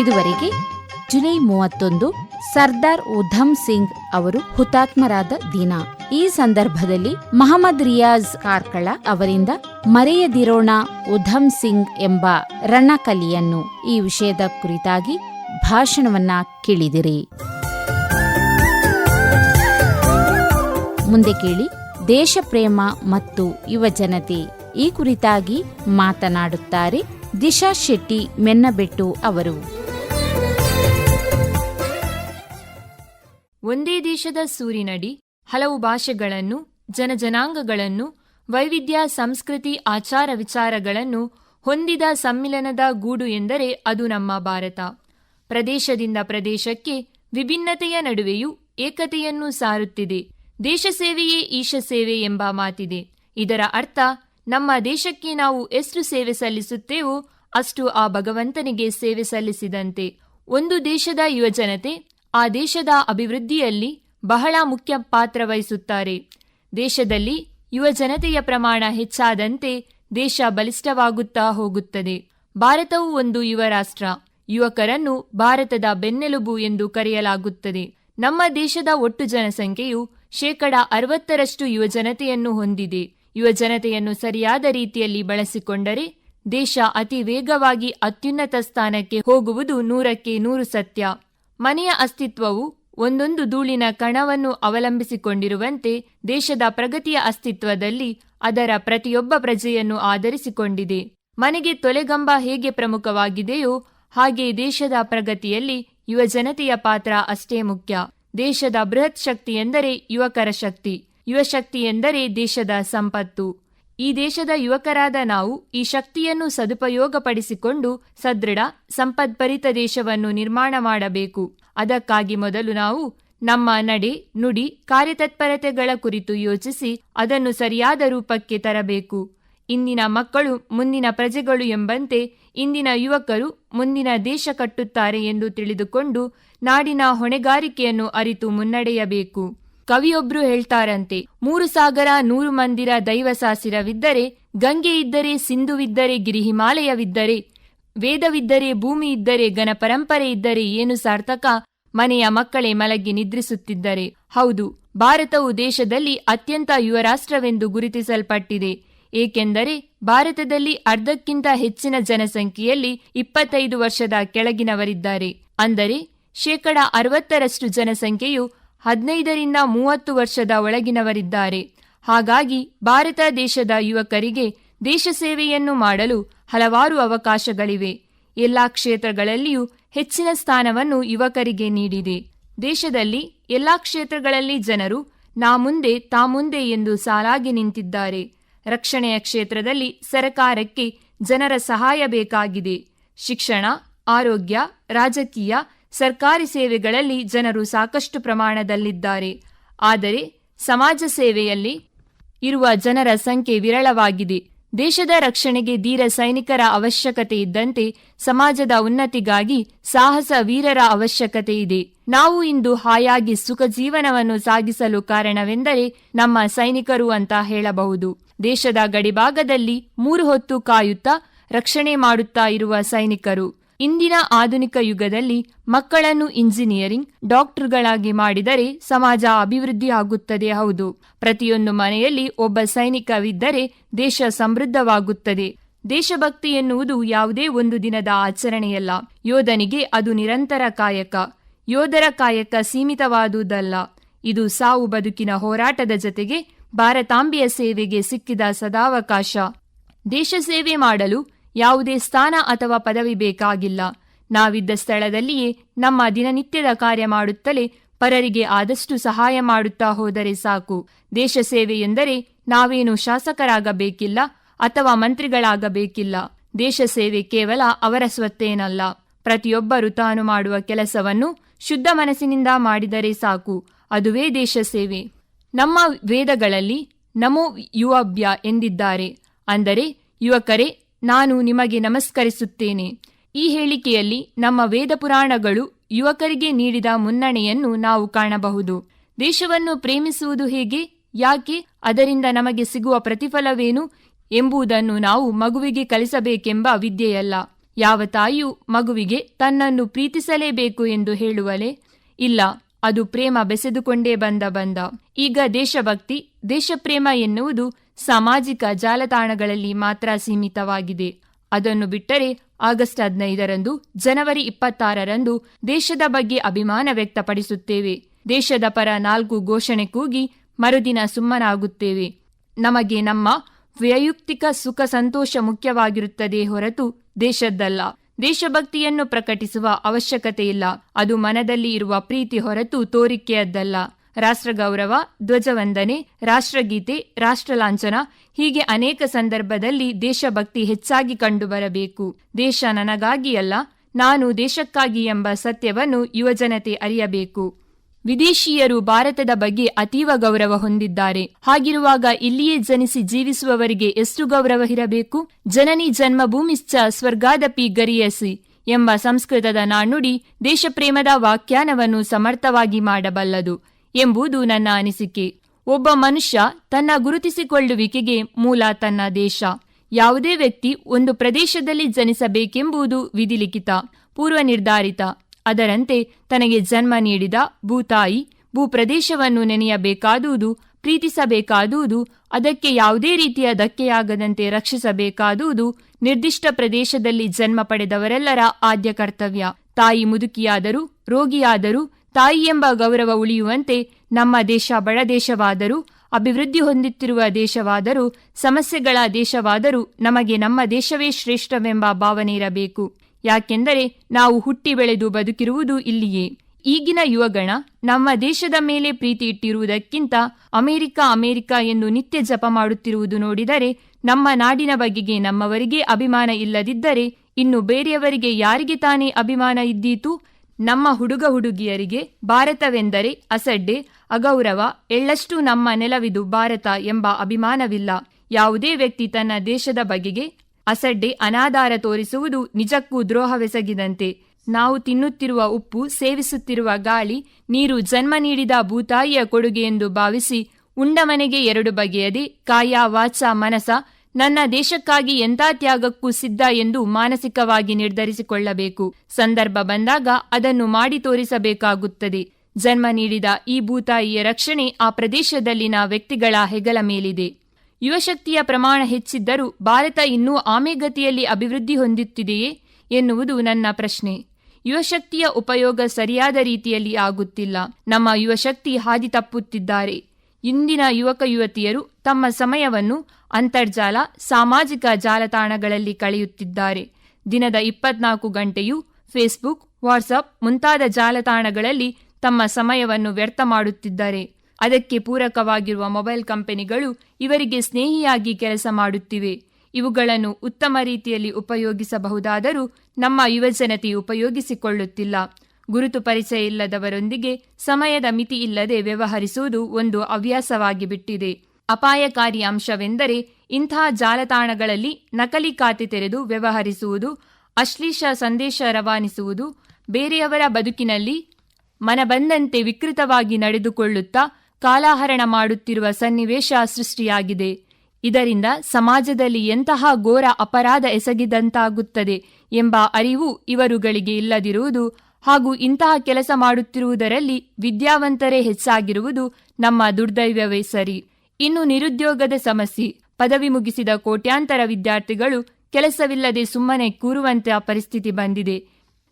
ಇದುವರೆಗೆ ಜುಲೈ ಮೂವತ್ತೊಂದು ಸರ್ದಾರ್ ಉಧಮ್ ಸಿಂಗ್ ಅವರು ಹುತಾತ್ಮರಾದ ದಿನ. ಈ ಸಂದರ್ಭದಲ್ಲಿ ಮಹಮ್ಮದ್ ರಿಯಾಜ್ ಕಾರ್ಕಳ ಅವರಿಂದ ಮರೆಯದಿರೋಣ ಉಧಮ್ ಸಿಂಗ್ ಎಂಬ ರಣಕಲಿಯನ್ನು ಈ ವಿಷಯದ ಕುರಿತಾಗಿ ಭಾಷಣವನ್ನ ಕೇಳಿದಿರಿ. ಮುಂದೆ ಕೇಳಿ ದೇಶಪ್ರೇಮ ಮತ್ತು ಯುವ ಜನತೆ ಈ ಕುರಿತಾಗಿ ಮಾತನಾಡುತ್ತಾರೆ ದಿಶಾ ಶೆಟ್ಟಿ ಮೆನ್ನಬೆಟ್ಟು ಅವರು. ಒಂದೇ ದೇಶದ ಸೂರಿನಡಿ ಹಲವು ಭಾಷೆಗಳನ್ನು, ಜನಜನಾಂಗಗಳನ್ನು, ವೈವಿಧ್ಯ, ಸಂಸ್ಕೃತಿ, ಆಚಾರ ವಿಚಾರಗಳನ್ನು ಹೊಂದಿದ ಸಮ್ಮಿಲನದ ಗೂಡು ಎಂದರೆ ಅದು ನಮ್ಮ ಭಾರತ. ಪ್ರದೇಶದಿಂದ ಪ್ರದೇಶಕ್ಕೆ ವಿಭಿನ್ನತೆಯ ನಡುವೆಯೂ ಏಕತೆಯನ್ನು ಸಾರುತ್ತಿದೆ. ದೇಶ ಸೇವೆಯೇ ಈಶ ಸೇವೆ ಎಂಬ ಮಾತಿದೆ. ಇದರ ಅರ್ಥ, ನಮ್ಮ ದೇಶಕ್ಕೆ ನಾವು ಎಷ್ಟು ಸೇವೆ ಸಲ್ಲಿಸುತ್ತೇವೋ ಅಷ್ಟು ಆ ಭಗವಂತನಿಗೆ ಸೇವೆ ಸಲ್ಲಿಸಿದಂತೆ. ಒಂದು ದೇಶದ ಯುವಜನತೆ ಆ ದೇಶದ ಅಭಿವೃದ್ಧಿಯಲ್ಲಿ ಬಹಳ ಮುಖ್ಯ ಪಾತ್ರ ವಹಿಸುತ್ತಾರೆ. ದೇಶದಲ್ಲಿ ಯುವ ಜನತೆಯ ಪ್ರಮಾಣ ಹೆಚ್ಚಾದಂತೆ ದೇಶ ಬಲಿಷ್ಠವಾಗುತ್ತಾ ಹೋಗುತ್ತದೆ. ಭಾರತವು ಒಂದು ಯುವ ರಾಷ್ಟ್ರ. ಯುವಕರನ್ನು ಭಾರತದ ಬೆನ್ನೆಲುಬು ಎಂದು ಕರೆಯಲಾಗುತ್ತದೆ. ನಮ್ಮ ದೇಶದ ಒಟ್ಟು ಜನಸಂಖ್ಯೆಯು ಶೇಕಡ ಅರವತ್ತರಷ್ಟು ಯುವಜನತೆಯನ್ನು ಹೊಂದಿದೆ. ಯುವಜನತೆಯನ್ನು ಸರಿಯಾದ ರೀತಿಯಲ್ಲಿ ಬಳಸಿಕೊಂಡರೆ ದೇಶ ಅತಿ ವೇಗವಾಗಿ ಅತ್ಯುನ್ನತ ಸ್ಥಾನಕ್ಕೆ ಹೋಗುವುದು ನೂರಕ್ಕೆ ನೂರು ಸತ್ಯ. ಮನೆಯ ಅಸ್ತಿತ್ವವು ಒಂದೊಂದು ಧೂಳಿನ ಕಣವನ್ನು ಅವಲಂಬಿಸಿಕೊಂಡಿರುವಂತೆ ದೇಶದ ಪ್ರಗತಿಯ ಅಸ್ತಿತ್ವದಲ್ಲಿ ಅದರ ಪ್ರತಿಯೊಬ್ಬ ಪ್ರಜೆಯನ್ನು ಆಧರಿಸಿಕೊಂಡಿದೆ. ಮನೆಗೆ ತೊಲೆಗಂಬ ಹೇಗೆ ಪ್ರಮುಖವಾಗಿದೆಯೋ ಹಾಗೆ ದೇಶದ ಪ್ರಗತಿಯಲ್ಲಿ ಯುವಜನತೆಯ ಪಾತ್ರ ಅಷ್ಟೇ ಮುಖ್ಯ. ದೇಶದ ಬೃಹತ್ ಶಕ್ತಿ ಎಂದರೆ ಯುವಕರ ಶಕ್ತಿ. ಯುವಶಕ್ತಿ ಎಂದರೆ ದೇಶದ ಸಂಪತ್ತು. ಈ ದೇಶದ ಯುವಕರಾದ ನಾವು ಈ ಶಕ್ತಿಯನ್ನು ಸದುಪಯೋಗಪಡಿಸಿಕೊಂಡು ಸದೃಢ, ಸಂಪದ್ಭರಿತ ದೇಶವನ್ನು ನಿರ್ಮಾಣ ಮಾಡಬೇಕು. ಅದಕ್ಕಾಗಿ ಮೊದಲು ನಾವು ನಮ್ಮ ನಡೆ, ನುಡಿ, ಕಾರ್ಯತತ್ಪರತೆಗಳ ಕುರಿತು ಯೋಚಿಸಿ ಅದನ್ನು ಸರಿಯಾದ ರೂಪಕ್ಕೆ ತರಬೇಕು. ಇಂದಿನ ಮಕ್ಕಳು ಮುಂದಿನ ಪ್ರಜೆಗಳು ಎಂಬಂತೆ ಇಂದಿನ ಯುವಕರು ಮುಂದಿನ ದೇಶ ಕಟ್ಟುತ್ತಾರೆ ಎಂದು ತಿಳಿದುಕೊಂಡು ನಾಡಿನ ಹೊಣೆಗಾರಿಕೆಯನ್ನು ಅರಿತು ಮುನ್ನಡೆಯಬೇಕು. ಕವಿಯೊಬ್ರು ಹೇಳ್ತಾರಂತೆ, ಮೂರು ಸಾಗರ, ನೂರು ಮಂದಿರ ದೈವ ಸಾಸಿರವಿದ್ದರೆ, ಗಂಗೆ ಇದ್ದರೆ ಸಿಂಧುವಿದ್ದರೆ ಗಿರಿ ಹಿಮಾಲಯವಿದ್ದರೆ ವೇದವಿದ್ದರೆ ಭೂಮಿ ಇದ್ದರೆ ಘನ ಪರಂಪರೆ ಇದ್ದರೆ ಏನು ಸಾರ್ಥಕ? ಮನೆಯ ಮಕ್ಕಳೇ ಮಲಗಿ ನಿದ್ರಿಸುತ್ತಿದ್ದರೆ. ಹೌದು, ಭಾರತವು ದೇಶದಲ್ಲಿ ಅತ್ಯಂತ ಯುವ ರಾಷ್ಟ್ರವೆಂದು ಗುರುತಿಸಲ್ಪಟ್ಟಿದೆ. ಏಕೆಂದರೆ ಭಾರತದಲ್ಲಿ ಅರ್ಧಕ್ಕಿಂತ ಹೆಚ್ಚಿನ ಜನಸಂಖ್ಯೆಯಲ್ಲಿ ಇಪ್ಪತ್ತೈದು ವರ್ಷದ ಕೆಳಗಿನವರಿದ್ದಾರೆ. ಅಂದರೆ ಶೇಕಡ ಅರವತ್ತರಷ್ಟು ಜನಸಂಖ್ಯೆಯು ಹದಿನೈದರಿಂದ ಮೂವತ್ತು ವರ್ಷದ ಒಳಗಿನವರಿದ್ದಾರೆ. ಹಾಗಾಗಿ ಭಾರತ ದೇಶದ ಯುವಕರಿಗೆ ದೇಶ ಸೇವೆಯನ್ನು ಮಾಡಲು ಹಲವಾರು ಅವಕಾಶಗಳಿವೆ. ಎಲ್ಲಾ ಕ್ಷೇತ್ರಗಳಲ್ಲಿಯೂ ಹೆಚ್ಚಿನ ಸ್ಥಾನವನ್ನು ಯುವಕರಿಗೆ ನೀಡಿದೆ. ದೇಶದಲ್ಲಿ ಎಲ್ಲಾ ಕ್ಷೇತ್ರಗಳಲ್ಲಿ ಜನರು ನಾ ಮುಂದೆ ತಾ ಮುಂದೆ ಎಂದು ಸಾಲಾಗಿ ನಿಂತಿದ್ದಾರೆ. ರಕ್ಷಣೆಯ ಕ್ಷೇತ್ರದಲ್ಲಿ ಸರಕಾರಕ್ಕೆ ಜನರ ಸಹಾಯ ಬೇಕಾಗಿದೆ. ಶಿಕ್ಷಣ, ಆರೋಗ್ಯ, ರಾಜಕೀಯ ಸರ್ಕಾರಿ ಸೇವೆಗಳಲ್ಲಿ ಜನರು ಸಾಕಷ್ಟು ಪ್ರಮಾಣದಲ್ಲಿದ್ದಾರೆ. ಆದರೆ ಸಮಾಜ ಸೇವೆಯಲ್ಲಿ ಇರುವ ಜನರ ಸಂಖ್ಯೆ ವಿರಳವಾಗಿದೆ. ದೇಶದ ರಕ್ಷಣೆಗೆ ಧೀರ ಸೈನಿಕರ ಅವಶ್ಯಕತೆ ಇದ್ದಂತೆ ಸಮಾಜದ ಉನ್ನತಿಗಾಗಿ ಸಾಹಸ ವೀರರ ಅವಶ್ಯಕತೆ ಇದೆ. ನಾವು ಇಂದು ಹಾಯಾಗಿ ಸುಖ ಜೀವನವನ್ನು ಸಾಗಿಸಲು ಕಾರಣವೆಂದರೆ ನಮ್ಮ ಸೈನಿಕರು ಅಂತ ಹೇಳಬಹುದು. ದೇಶದ ಗಡಿಭಾಗದಲ್ಲಿ ಮೂರು ಹೊತ್ತು ಕಾಯುತ್ತಾ ರಕ್ಷಣೆ ಮಾಡುತ್ತಾ ಇರುವ ಸೈನಿಕರು. ಇಂದಿನ ಆಧುನಿಕ ಯುಗದಲ್ಲಿ ಮಕ್ಕಳನ್ನು ಇಂಜಿನಿಯರಿಂಗ್, ಡಾಕ್ಟರ್ಗಳಾಗಿ ಮಾಡಿದರೆ ಸಮಾಜ ಅಭಿವೃದ್ಧಿ ಆಗುತ್ತದೆ ಹೌದು. ಪ್ರತಿಯೊಂದು ಮನೆಯಲ್ಲಿ ಒಬ್ಬ ಸೈನಿಕವಿದ್ದರೆ ದೇಶ ಸಮೃದ್ಧವಾಗುತ್ತದೆ. ದೇಶಭಕ್ತಿ ಎನ್ನುವುದು ಯಾವುದೇ ಒಂದು ದಿನದ ಆಚರಣೆಯಲ್ಲ. ಯೋಧನಿಗೆ ಅದು ನಿರಂತರ ಕಾಯಕ. ಯೋಧರ ಕಾಯಕ ಸೀಮಿತವಾದುದಲ್ಲ. ಇದು ಸಾವು ಬದುಕಿನ ಹೋರಾಟದ ಜತೆಗೆ ಭಾರತಾಂಬೆಯ ಸೇವೆಗೆ ಸಿಕ್ಕಿದ ಸದಾವಕಾಶ. ದೇಶ ಸೇವೆ ಮಾಡಲು ಯಾವುದೇ ಸ್ಥಾನ ಅಥವಾ ಪದವಿ ಬೇಕಾಗಿಲ್ಲ. ನಾವಿದ್ದ ಸ್ಥಳದಲ್ಲಿಯೇ ನಮ್ಮ ದಿನನಿತ್ಯದ ಕಾರ್ಯ ಮಾಡುತ್ತಲೇ ಪರರಿಗೆ ಆದಷ್ಟು ಸಹಾಯ ಮಾಡುತ್ತಾ ಹೋದರೆ ಸಾಕು. ದೇಶ ಸೇವೆ ಎಂದರೆ ನಾವೇನು ಶಾಸಕರಾಗಬೇಕಿಲ್ಲ ಅಥವಾ ಮಂತ್ರಿಗಳಾಗಬೇಕಿಲ್ಲ. ದೇಶ ಸೇವೆ ಕೇವಲ ಅವರ ಸ್ವತ್ತೇನಲ್ಲ. ಪ್ರತಿಯೊಬ್ಬರು ತಾನು ಮಾಡುವ ಕೆಲಸವನ್ನು ಶುದ್ಧ ಮನಸ್ಸಿನಿಂದ ಮಾಡಿದರೆ ಸಾಕು. ಅದುವೇ ದೇಶ ಸೇವೆ. ನಮ್ಮ ವೇದಗಳಲ್ಲಿ ನಮೋ ಯುವಭ್ಯ ಎಂದಿದ್ದಾರೆ. ಅಂದರೆ ಯುವಕರೇ ನಾನು ನಿಮಗೆ ನಮಸ್ಕರಿಸುತ್ತೇನೆ. ಈ ಹೇಳಿಕೆಯಲ್ಲಿ ನಮ್ಮ ವೇದ ಪುರಾಣಗಳು ಯುವಕರಿಗೆ ನೀಡಿದ ಮುನ್ನಣೆಯನ್ನು ನಾವು ಕಾಣಬಹುದು. ದೇಶವನ್ನು ಪ್ರೇಮಿಸುವುದು ಹೇಗೆ, ಯಾಕೆ, ಅದರಿಂದ ನಮಗೆ ಸಿಗುವ ಪ್ರತಿಫಲವೇನು ಎಂಬುದನ್ನು ನಾವು ಮಗುವಿಗೆ ಕಲಿಸಬೇಕೆಂಬ ವಿದ್ಯೆಯಲ್ಲ. ಯಾವ ತಾಯಿಯು ಮಗುವಿಗೆ ತನ್ನನ್ನು ಪ್ರೀತಿಸಲೇಬೇಕು ಎಂದು ಹೇಳುವಲೆ ಇಲ್ಲ, ಅದು ಪ್ರೇಮ ಬೆಸೆದುಕೊಂಡೇ ಬಂದ ಬಂದ. ಈಗ ದೇಶಭಕ್ತಿ, ದೇಶಪ್ರೇಮ ಎನ್ನುವುದು ಸಾಮಾಜಿಕ ಜಾಲತಾಣಗಳಲ್ಲಿ ಮಾತ್ರ ಸೀಮಿತವಾಗಿದೆ. ಅದನ್ನು ಬಿಟ್ಟರೆ ಆಗಸ್ಟ್ ಹದಿನೈದರಂದು, ಜನವರಿ ಇಪ್ಪತ್ತಾರರಂದು ದೇಶದ ಬಗ್ಗೆ ಅಭಿಮಾನ ವ್ಯಕ್ತಪಡಿಸುತ್ತೇವೆ. ದೇಶದ ಪರ ನಾಲ್ಕು ಘೋಷಣೆ ಕೂಗಿ ಮರುದಿನ ಸುಮ್ಮನಾಗುತ್ತೇವೆ. ನಮಗೆ ನಮ್ಮ ವೈಯಕ್ತಿಕ ಸುಖ ಸಂತೋಷ ಮುಖ್ಯವಾಗಿರುತ್ತದೆ ಹೊರತು ದೇಶದ್ದಲ್ಲ. ದೇಶಭಕ್ತಿಯನ್ನು ಪ್ರಕಟಿಸುವ ಅವಶ್ಯಕತೆಯಿಲ್ಲ. ಅದು ಮನದಲ್ಲಿ ಇರುವ ಪ್ರೀತಿ ಹೊರತು ತೋರಿಕೆಯದ್ದಲ್ಲ. ರಾಷ್ಟ್ರಗೌರವ, ಧ್ವಜವಂದನೆ, ರಾಷ್ಟ್ರಗೀತೆ, ರಾಷ್ಟ್ರಲಾಂಛನ ಹೀಗೆ ಅನೇಕ ಸಂದರ್ಭದಲ್ಲಿ ದೇಶಭಕ್ತಿ ಹೆಚ್ಚಾಗಿ ಕಂಡುಬರಬೇಕು. ದೇಶ ನನಗಾಗಿ ಅಲ್ಲ ನಾನು ದೇಶಕ್ಕಾಗಿ ಎಂಬ ಸತ್ಯವನ್ನು ಯುವಜನತೆ ಅರಿಯಬೇಕು. ವಿದೇಶೀಯರು ಭಾರತದ ಬಗ್ಗೆ ಅತೀವ ಗೌರವ ಹೊಂದಿದ್ದಾರೆ. ಹಾಗಿರುವಾಗ ಇಲ್ಲಿಯೇ ಜನಿಸಿ ಜೀವಿಸುವವರಿಗೆ ಎಷ್ಟು ಗೌರವ ಇರಬೇಕು? ಜನನಿ ಜನ್ಮಭೂಮಿಶ್ಚ ಸ್ವರ್ಗಾದಪಿ ಗರಿಯಸಿ ಎಂಬ ಸಂಸ್ಕೃತದ ನಾಣ್ಣುಡಿ ದೇಶಪ್ರೇಮದ ವ್ಯಾಖ್ಯಾನವನ್ನು ಸಮರ್ಥವಾಗಿ ಮಾಡಬಲ್ಲದು. ಎಂಬುದು ನನ್ನ ಅನಿಸಿಕೆ. ಒಬ್ಬ ಮನುಷ್ಯ ತನ್ನ ಗುರುತಿಸಿಕೊಳ್ಳುವಿಕೆಗೆ ಮೂಲ ತನ್ನ ದೇಶ. ಯಾವುದೇ ವ್ಯಕ್ತಿ ಒಂದು ಪ್ರದೇಶದಲ್ಲಿ ಜನಿಸಬೇಕೆಂಬುದು ವಿಧಿಲಿಖಿತ ಪೂರ್ವ ನಿರ್ಧಾರಿತ ಅದರಂತೆ ತನಗೆ ಜನ್ಮ ನೀಡಿದ ಭೂತಾಯಿ ಭೂಪ್ರದೇಶವನ್ನು ನೆನೆಯಬೇಕಾದುದು, ಪ್ರೀತಿಸಬೇಕಾದುದು, ಅದಕ್ಕೆ ಯಾವುದೇ ರೀತಿಯ ಧಕ್ಕೆಯಾಗದಂತೆ ರಕ್ಷಿಸಬೇಕಾದುದು ನಿರ್ದಿಷ್ಟ ಪ್ರದೇಶದಲ್ಲಿ ಜನ್ಮ ಪಡೆದವರೆಲ್ಲರ ಆದ್ಯ ಕರ್ತವ್ಯ. ತಾಯಿ ಮುದುಕಿಯಾದರೂ, ರೋಗಿಯಾದರೂ ತಾಯಿ ಎಂಬ ಗೌರವ ಉಳಿಯುವಂತೆ ನಮ್ಮ ದೇಶ ಬಡ ದೇಶವಾದರೂ, ಅಭಿವೃದ್ಧಿ ಹೊಂದುತ್ತಿರುವ ದೇಶವಾದರೂ, ಸಮಸ್ಯೆಗಳ ದೇಶವಾದರೂ ನಮಗೆ ನಮ್ಮ ದೇಶವೇ ಶ್ರೇಷ್ಠವೆಂಬ ಭಾವನೆ ಇರಬೇಕು. ಯಾಕೆಂದರೆ ನಾವು ಹುಟ್ಟಿ ಬೆಳೆದು ಬದುಕಿರುವುದು ಇಲ್ಲಿಯೇ. ಈಗಿನ ಯುವಗಣ ನಮ್ಮ ದೇಶದ ಮೇಲೆ ಪ್ರೀತಿ ಇಟ್ಟಿರುವುದಕ್ಕಿಂತ ಅಮೆರಿಕ ಅಮೆರಿಕ ಎಂದು ನಿತ್ಯ ಜಪ ಮಾಡುತ್ತಿರುವುದು ನೋಡಿದರೆ, ನಮ್ಮ ನಾಡಿನ ಬಗೆಗೆ ನಮ್ಮವರಿಗೆ ಅಭಿಮಾನ ಇಲ್ಲದಿದ್ದರೆ, ಇನ್ನು ಬೇರೆಯವರಿಗೆ ಯಾರಿಗೆ ತಾನೇ ಅಭಿಮಾನ ಇದ್ದೀತು? ನಮ್ಮ ಹುಡುಗ ಹುಡುಗಿಯರಿಗೆ ಭಾರತವೆಂದರೆ ಅಸಡ್ಡೆ, ಅಗೌರವ, ಎಳ್ಳಷ್ಟು ನಮ್ಮ ನೆಲವಿದು ಭಾರತ ಎಂಬ ಅಭಿಮಾನವಿಲ್ಲ. ಯಾವುದೇ ವ್ಯಕ್ತಿ ತನ್ನ ದೇಶದ ಬಗೆಗೆ ಅಸಡ್ಡೆ ಅನಾದಾರ ತೋರಿಸುವುದು ನಿಜಕ್ಕೂ ದ್ರೋಹವೆಸಗಿದಂತೆ. ನಾವು ತಿನ್ನುತ್ತಿರುವ ಉಪ್ಪು, ಸೇವಿಸುತ್ತಿರುವ ಗಾಳಿ, ನೀರು ಜನ್ಮ ನೀಡಿದ ಭೂತಾಯಿಯ ಕೊಡುಗೆ ಎಂದು ಭಾವಿಸಿ ಉಂಡ ಮನೆಗೆ ಎರಡು ಬಗೆಯದೆ ಕಾಯ, ವಾಚ, ಮನಸ ನನ್ನ ದೇಶಕ್ಕಾಗಿ ಎಂಥ ತ್ಯಾಗಕ್ಕೂ ಸಿದ್ಧ ಎಂದು ಮಾನಸಿಕವಾಗಿ ನಿರ್ಧರಿಸಿಕೊಳ್ಳಬೇಕು. ಸಂದರ್ಭ ಬಂದಾಗ ಅದನ್ನು ಮಾಡಿ ತೋರಿಸಬೇಕಾಗುತ್ತದೆ. ಜನ್ಮ ನೀಡಿದ ಈ ಭೂತಾಯಿಯ ರಕ್ಷಣೆ ಆ ಪ್ರದೇಶದಲ್ಲಿನ ವ್ಯಕ್ತಿಗಳ ಹೆಗಲ ಮೇಲಿದೆ. ಯುವಶಕ್ತಿಯ ಪ್ರಮಾಣ ಹೆಚ್ಚಿದ್ದರೂ ಭಾರತ ಇನ್ನೂ ಆಮೆಗತಿಯಲ್ಲಿ ಅಭಿವೃದ್ಧಿ ಹೊಂದುತ್ತಿದೆಯೇ ಎನ್ನುವುದು ನನ್ನ ಪ್ರಶ್ನೆ. ಯುವಶಕ್ತಿಯ ಉಪಯೋಗ ಸರಿಯಾದ ರೀತಿಯಲ್ಲಿ ಆಗುತ್ತಿಲ್ಲ. ನಮ್ಮ ಯುವಶಕ್ತಿ ಹಾದಿ ತಪ್ಪುತ್ತಿದ್ದಾರೆ. ಇಂದಿನ ಯುವಕ ಯುವತಿಯರು ತಮ್ಮ ಸಮಯವನ್ನು ಅಂತರ್ಜಾಲ ಸಾಮಾಜಿಕ ಜಾಲತಾಣಗಳಲ್ಲಿ ಕಳೆಯುತ್ತಿದ್ದಾರೆ. ದಿನದ ಇಪ್ಪತ್ನಾಲ್ಕು ಗಂಟೆಯೂ ಫೇಸ್ಬುಕ್ ವಾಟ್ಸಪ್ ಮುಂತಾದ ಜಾಲತಾಣಗಳಲ್ಲಿ ತಮ್ಮ ಸಮಯವನ್ನು ವ್ಯರ್ಥ ಮಾಡುತ್ತಿದ್ದಾರೆ. ಅದಕ್ಕೆ ಪೂರಕವಾಗಿರುವ ಮೊಬೈಲ್ ಕಂಪನಿಗಳು ಇವರಿಗೆ ಸ್ನೇಹಿಯಾಗಿ ಕೆಲಸ ಮಾಡುತ್ತಿವೆ. ಇವುಗಳನ್ನು ಉತ್ತಮ ರೀತಿಯಲ್ಲಿ ಉಪಯೋಗಿಸಬಹುದಾದರೂ ನಮ್ಮ ಯುವಜನತೆ ಉಪಯೋಗಿಸಿಕೊಳ್ಳುತ್ತಿಲ್ಲ. ಗುರುತು ಪರಿಚಯ ಇಲ್ಲದವರೊಂದಿಗೆ ಸಮಯದ ಮಿತಿ ಇಲ್ಲದೆ ವ್ಯವಹರಿಸುವುದು ಒಂದು ಹವ್ಯಾಸವಾಗಿ ಬಿಟ್ಟಿದೆ ಅಪಾಯಕಾರಿ ಅಂಶವೆಂದರೆ ಇಂಥ ಜಾಲತಾಣಗಳಲ್ಲಿ ನಕಲಿ ಖಾತೆ ತೆರೆದು ವ್ಯವಹರಿಸುವುದು, ಅಶ್ಲೀಷ ಸಂದೇಶ ರವಾನಿಸುವುದು, ಬೇರೆಯವರ ಬದುಕಿನಲ್ಲಿ ಮನಬಂದಂತೆ ವಿಕೃತವಾಗಿ ನಡೆದುಕೊಳ್ಳುತ್ತಾ ಕಾಲಾಹರಣ ಮಾಡುತ್ತಿರುವ ಸನ್ನಿವೇಶ ಸೃಷ್ಟಿಯಾಗಿದೆ. ಇದರಿಂದ ಸಮಾಜದಲ್ಲಿ ಎಂತಹ ಘೋರ ಅಪರಾಧ ಎಸಗಿದಂತಾಗುತ್ತದೆ ಎಂಬ ಅರಿವು ಇವರುಗಳಿಗೆ ಇಲ್ಲದಿರುವುದು ಹಾಗೂ ಇಂತಹ ಕೆಲಸ ಮಾಡುತ್ತಿರುವುದರಲ್ಲಿ ವಿದ್ಯಾವಂತರೇ ಹೆಚ್ಚಾಗಿರುವುದು ನಮ್ಮ ದುರ್ದೈವ್ಯವೇ ಸರಿ. ಇನ್ನು ನಿರುದ್ಯೋಗದ ಸಮಸ್ಯೆ. ಪದವಿ ಮುಗಿಸಿದ ಕೋಟ್ಯಾಂತರ ವಿದ್ಯಾರ್ಥಿಗಳು ಕೆಲಸವಿಲ್ಲದೆ ಸುಮ್ಮನೆ ಕೂರುವಂತಹ ಪರಿಸ್ಥಿತಿ ಬಂದಿದೆ.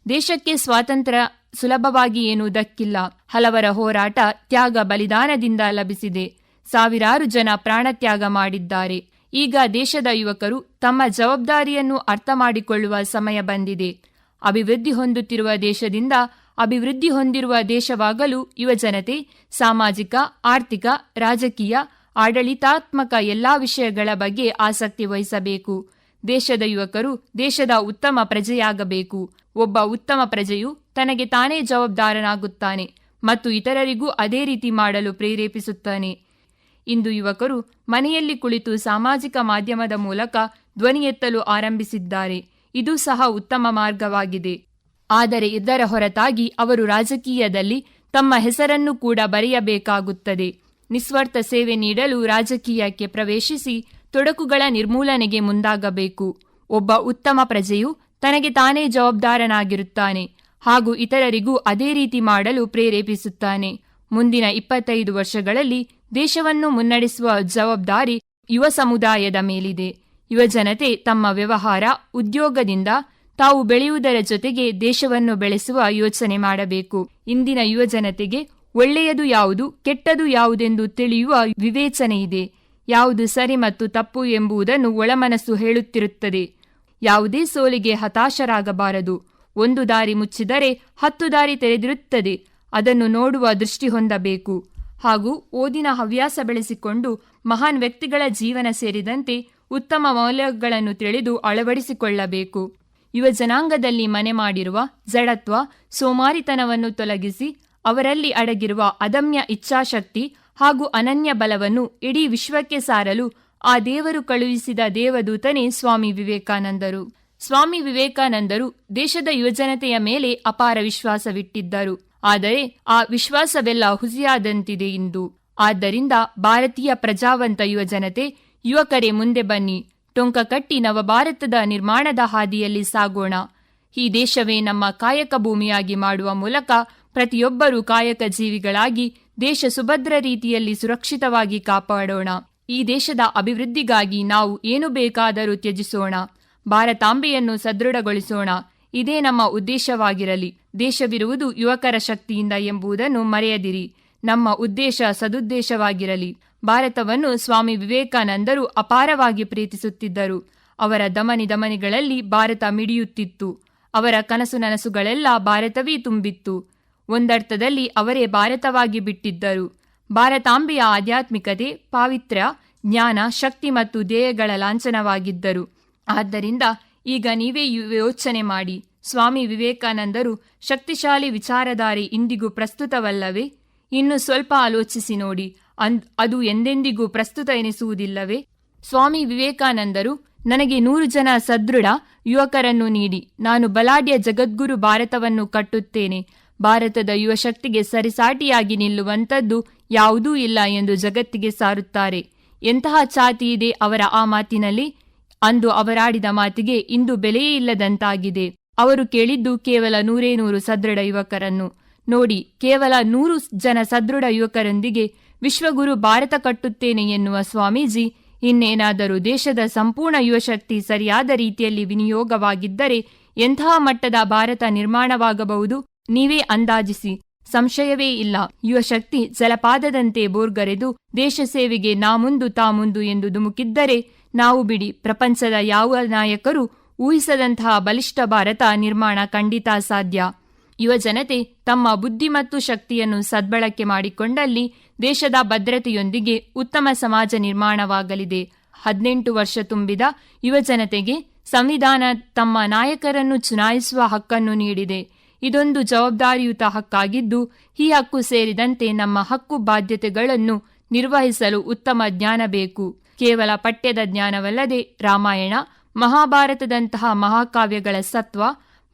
ದೇಶಕ್ಕೆ ಸ್ವಾತಂತ್ರ್ಯ ಸುಲಭವಾಗಿ ಏನೂ ದಕ್ಕಿಲ್ಲ ಹಲವರ ಹೋರಾಟ ತ್ಯಾಗ ಬಲಿದಾನದಿಂದ ಲಭಿಸಿದೆ. ಸಾವಿರಾರು ಜನ ಪ್ರಾಣತ್ಯಾಗ ಮಾಡಿದ್ದಾರೆ. ಈಗ ದೇಶದ ಯುವಕರು ತಮ್ಮ ಜವಾಬ್ದಾರಿಯನ್ನು ಅರ್ಥ ಮಾಡಿಕೊಳ್ಳುವ ಸಮಯ ಬಂದಿದೆ. ಅಭಿವೃದ್ಧಿ ಹೊಂದುತ್ತಿರುವ ದೇಶದಿಂದ ಅಭಿವೃದ್ಧಿ ಹೊಂದಿರುವ ದೇಶವಾಗಲು ಯುವಜನತೆ ಸಾಮಾಜಿಕ, ಆರ್ಥಿಕ, ರಾಜಕೀಯ ಆಡಳಿತಾತ್ಮಕ ಎಲ್ಲಾ ವಿಷಯಗಳ ಬಗ್ಗೆ ಆಸಕ್ತಿ ವಹಿಸಬೇಕು. ದೇಶದ ಯುವಕರು ದೇಶದ ಉತ್ತಮ ಪ್ರಜೆಯಾಗಬೇಕು. ಒಬ್ಬ ಉತ್ತಮ ಪ್ರಜೆಯು ತನಗೆ ತಾನೇ ಜವಾಬ್ದಾರನಾಗುತ್ತಾನೆ ಮತ್ತು ಇತರರಿಗೂ ಅದೇ ರೀತಿ ಮಾಡಲು ಪ್ರೇರೇಪಿಸುತ್ತಾನೆ. ಇಂದು ಯುವಕರು ಮನೆಯಲ್ಲಿ ಕುಳಿತು ಸಾಮಾಜಿಕ ಮಾಧ್ಯಮದ ಮೂಲಕ ಧ್ವನಿ ಎತ್ತಲು ಆರಂಭಿಸಿದ್ದಾರೆ. ಇದು ಸಹ ಉತ್ತಮ ಮಾರ್ಗವಾಗಿದೆ. ಆದರೆ ಇದರ ಹೊರತಾಗಿ ಅವರು ರಾಜಕೀಯದಲ್ಲಿ ತಮ್ಮ ಹೆಸರನ್ನು ಕೂಡ ಬರೆಯಬೇಕಾಗುತ್ತದೆ. ನಿಸ್ವಾರ್ಥ ಸೇವೆ ನೀಡಲು ರಾಜಕೀಯಕ್ಕೆ ಪ್ರವೇಶಿಸಿ ತೊಡಕುಗಳ ನಿರ್ಮೂಲನೆಗೆ ಮುಂದಾಗಬೇಕು. ಒಬ್ಬ ಉತ್ತಮ ಪ್ರಜೆಯು ತನಗೆ ತಾನೇ ಜವಾಬ್ದಾರನಾಗಿರುತ್ತಾನೆ ಹಾಗೂ ಇತರರಿಗೂ ಅದೇ ರೀತಿ ಮಾಡಲು ಪ್ರೇರೇಪಿಸುತ್ತಾನೆ. ಮುಂದಿನ ಇಪ್ಪತ್ತೈದು ವರ್ಷಗಳಲ್ಲಿ ದೇಶವನ್ನು ಮುನ್ನಡೆಸುವ ಜವಾಬ್ದಾರಿ ಯುವ ಸಮುದಾಯದ ಮೇಲಿದೆ. ಯುವಜನತೆ ತಮ್ಮ ವ್ಯವಹಾರ, ಉದ್ಯೋಗದಿಂದ ತಾವು ಬೆಳೆಯುವುದರ ಜೊತೆಗೆ ದೇಶವನ್ನು ಬೆಳೆಸುವ ಯೋಚನೆ ಮಾಡಬೇಕು. ಇಂದಿನ ಯುವಜನತೆಗೆ ಒಳ್ಳೆಯದು ಯಾವುದು, ಕೆಟ್ಟದು ಯಾವುದೆಂದು ತಿಳಿಯುವ ವಿವೇಚನೆಯಿದೆ. ಯಾವುದು ಸರಿ ಮತ್ತು ತಪ್ಪು ಎಂಬುದನ್ನು ಒಳಮನಸ್ಸು ಹೇಳುತ್ತಿರುತ್ತದೆ. ಯಾವುದೇ ಸೋಲಿಗೆ ಹತಾಶರಾಗಬಾರದು. ಒಂದು ದಾರಿ ಮುಚ್ಚಿದರೆ ಹತ್ತು ದಾರಿ ತೆರೆದಿರುತ್ತದೆ. ಅದನ್ನು ನೋಡುವ ದೃಷ್ಟಿ ಹೊಂದಬೇಕು. ಹಾಗೂ ಓದಿನ ಹವ್ಯಾಸ ಬೆಳೆಸಿಕೊಂಡು ಮಹಾನ್ ವ್ಯಕ್ತಿಗಳ ಜೀವನ ಸೇರಿದಂತೆ ಉತ್ತಮ ಮೌಲ್ಯಗಳನ್ನು ತಿಳಿದು ಅಳವಡಿಸಿಕೊಳ್ಳಬೇಕು. ಯುವ ಜನಾಂಗದಲ್ಲಿ ಮನೆ ಮಾಡಿರುವ ಜಡತ್ವ, ಸೋಮಾರಿತನವನ್ನು ತೊಲಗಿಸಿ ಅವರಲ್ಲಿ ಅಡಗಿರುವ ಅದಮ್ಯ ಇಚ್ಛಾಶಕ್ತಿ ಹಾಗೂ ಅನನ್ಯ ಬಲವನ್ನು ಇಡೀ ವಿಶ್ವಕ್ಕೆ ಸಾರಲು ಆ ದೇವರು ಕಳುಹಿಸಿದ ದೇವದೂತನೇ ಸ್ವಾಮಿ ವಿವೇಕಾನಂದರು. ಸ್ವಾಮಿ ವಿವೇಕಾನಂದರು ದೇಶದ ಯುವಜನತೆಯ ಮೇಲೆ ಅಪಾರ ವಿಶ್ವಾಸವಿಟ್ಟಿದ್ದರು. ಆದರೆ ಆ ವಿಶ್ವಾಸವೆಲ್ಲ ಹುಸಿಯಾದಂತಿದೆ ಇಂದು. ಆದ್ದರಿಂದ ಭಾರತೀಯ ಪ್ರಜಾವಂತ ಯುವಜನತೆ, ಯುವಕರೇ ಮುಂದೆ ಬನ್ನಿ. ಟೊಂಕ ಕಟ್ಟಿ ನವಭಾರತದ ನಿರ್ಮಾಣದ ಹಾದಿಯಲ್ಲಿ ಸಾಗೋಣ. ಈ ದೇಶವೇ ನಮ್ಮ ಕಾಯಕ ಭೂಮಿಯಾಗಿ ಮಾಡುವ ಮೂಲಕ ಪ್ರತಿಯೊಬ್ಬರೂ ಕಾಯಕ ಜೀವಿಗಳಾಗಿ ದೇಶ ಸುಭದ್ರ ರೀತಿಯಲ್ಲಿ ಸುರಕ್ಷಿತವಾಗಿ ಕಾಪಾಡೋಣ. ಈ ದೇಶದ ಅಭಿವೃದ್ಧಿಗಾಗಿ ನಾವು ಏನು ಬೇಕಾದರೂ ತ್ಯಜಿಸೋಣ. ಭಾರತಾಂಬೆಯನ್ನು ಸದೃಢಗೊಳಿಸೋಣ. ಇದೇ ನಮ್ಮ ಉದ್ದೇಶವಾಗಿರಲಿ. ದೇಶವಿರುವುದು ಯುವಕರ ಶಕ್ತಿಯಿಂದ ಎಂಬುದನ್ನು ಮರೆಯದಿರಿ. ನಮ್ಮ ಉದ್ದೇಶ ಸದುದ್ದೇಶವಾಗಿರಲಿ. ಭಾರತವನ್ನು ಸ್ವಾಮಿ ವಿವೇಕಾನಂದರು ಅಪಾರವಾಗಿ ಪ್ರೀತಿಸುತ್ತಿದ್ದರು. ಅವರ ದಮನಿ ದಮನಿಗಳಲ್ಲಿ ಭಾರತ ಮಿಡಿಯುತ್ತಿತ್ತು. ಅವರ ಕನಸು ನನಸುಗಳೆಲ್ಲ ಭಾರತವೇ ತುಂಬಿತ್ತು. ಒಂದರ್ಥದಲ್ಲಿ ಅವರೇ ಭಾರತವಾಗಿ ಬಿಟ್ಟಿದ್ದರು. ಭಾರತಾಂಬೆಯ ಆಧ್ಯಾತ್ಮಿಕತೆ ಪಾವಿತ್ರ್ಯ ಜ್ಞಾನ, ಶಕ್ತಿ ಮತ್ತು ಧ್ಯೇಯಗಳ ಲಾಂಛನವಾಗಿದ್ದರು. ಆದ್ದರಿಂದ ಈಗ ನೀವೇ ಯೋಚನೆ ಮಾಡಿ. ಸ್ವಾಮಿ ವಿವೇಕಾನಂದರು ಶಕ್ತಿಶಾಲಿ ವಿಚಾರಧಾರೆ ಇಂದಿಗೂ ಪ್ರಸ್ತುತವಲ್ಲವೇ? ಇನ್ನು ಸ್ವಲ್ಪ ಆಲೋಚಿಸಿ ನೋಡಿ. ಅನ್- ಅದು ಎಂದೆಂದಿಗೂ ಪ್ರಸ್ತುತ ಎನಿಸುವುದಿಲ್ಲವೇ? ಸ್ವಾಮಿ ವಿವೇಕಾನಂದರು, ನನಗೆ ನೂರು ಜನ ಸದೃಢ ಯುವಕರನ್ನು ನೀಡಿ. ನಾನು ಬಲಾಢ್ಯ ಜಗದ್ಗುರು ಭಾರತವನ್ನು ಕಟ್ಟುತ್ತೇನೆ. ಭಾರತದ ಯುವಶಕ್ತಿಗೆ ಸರಿಸಾಟಿಯಾಗಿ ನಿಲ್ಲುವಂಥದ್ದು ಯಾವುದೂ ಇಲ್ಲ ಎಂದು ಜಗತ್ತಿಗೆ ಸಾರುತ್ತಾರೆ. ಎಂತಹ ಛಾತಿ ಇದೆ ಅವರ ಆ ಮಾತಿನಲ್ಲಿ? ಅಂದು ಅವರಾಡಿದ ಮಾತಿಗೆ ಇಂದು ಬೆಲೆಯೇ ಇಲ್ಲದಂತಾಗಿದೆ. ಅವರು ಕೇಳಿದ್ದು ಕೇವಲ ನೂರೇ ನೂರು ಸದೃಢ ಯುವಕರನ್ನು. ನೋಡಿ, ಕೇವಲ ನೂರು ಜನ ಸದೃಢ ಯುವಕರೊಂದಿಗೆ ವಿಶ್ವಗುರು ಭಾರತ ಕಟ್ಟುತ್ತೇನೆ ಎನ್ನುವ ಸ್ವಾಮೀಜಿ, ಇನ್ನೇನಾದರೂ ದೇಶದ ಸಂಪೂರ್ಣ ಯುವಶಕ್ತಿ ಸರಿಯಾದ ರೀತಿಯಲ್ಲಿ ವಿನಿಯೋಗವಾಗಿದ್ದರೆ ಎಂತಹ ಮಟ್ಟದ ಭಾರತ ನಿರ್ಮಾಣವಾಗಬಹುದು? ನೀವೇ ಅಂದಾಜಿಸಿ. ಸಂಶಯವೇ ಇಲ್ಲ. ಯುವಶಕ್ತಿ ಜಲಪಾದದಂತೆ ಬೋರ್ಗರೆದು, ದೇಶ ಸೇವೆಗೆ ನಾ ಮುಂದು ತಾ ಮುಂದು ಎಂದು ಧುಮುಕಿದ್ದರೆ ನಾವು ಬಿಡಿ. ಪ್ರಪಂಚದ ಯಾವ ನಾಯಕರು ಊಹಿಸದಂತಹ ಬಲಿಷ್ಠ ಭಾರತ ನಿರ್ಮಾಣ ಖಂಡಿತ ಸಾಧ್ಯ. ಯುವ ಜನತೆ ತಮ್ಮ ಬುದ್ಧಿ ಮತ್ತು ಶಕ್ತಿಯನ್ನು ಸದ್ಬಳಕೆ ಮಾಡಿಕೊಂಡಲ್ಲಿ ದೇಶದ ಭದ್ರತೆಯೊಂದಿಗೆ ಉತ್ತಮ ಸಮಾಜ ನಿರ್ಮಾಣವಾಗಲಿದೆ. ಹದಿನೆಂಟು ವರ್ಷ ತುಂಬಿದ ಯುವ ಜನತೆಗೆ ಸಂವಿಧಾನ ತಮ್ಮ ನಾಯಕರನ್ನು ಚುನಾಯಿಸುವ ಹಕ್ಕನ್ನು ನೀಡಿದೆ. ಇದೊಂದು ಜವಾಬ್ದಾರಿಯುತ ಹಕ್ಕಾಗಿದ್ದು, ಈ ಹಕ್ಕು ಸೇರಿದಂತೆ ನಮ್ಮ ಹಕ್ಕು ಬಾಧ್ಯತೆಗಳನ್ನು ನಿರ್ವಹಿಸಲು ಉತ್ತಮ ಜ್ಞಾನ ಬೇಕು. ಕೇವಲ ಪಠ್ಯದ ಜ್ಞಾನವಲ್ಲದೆ ರಾಮಾಯಣ, ಮಹಾಭಾರತದಂತಹ ಮಹಾಕಾವ್ಯಗಳ ಸತ್ವ,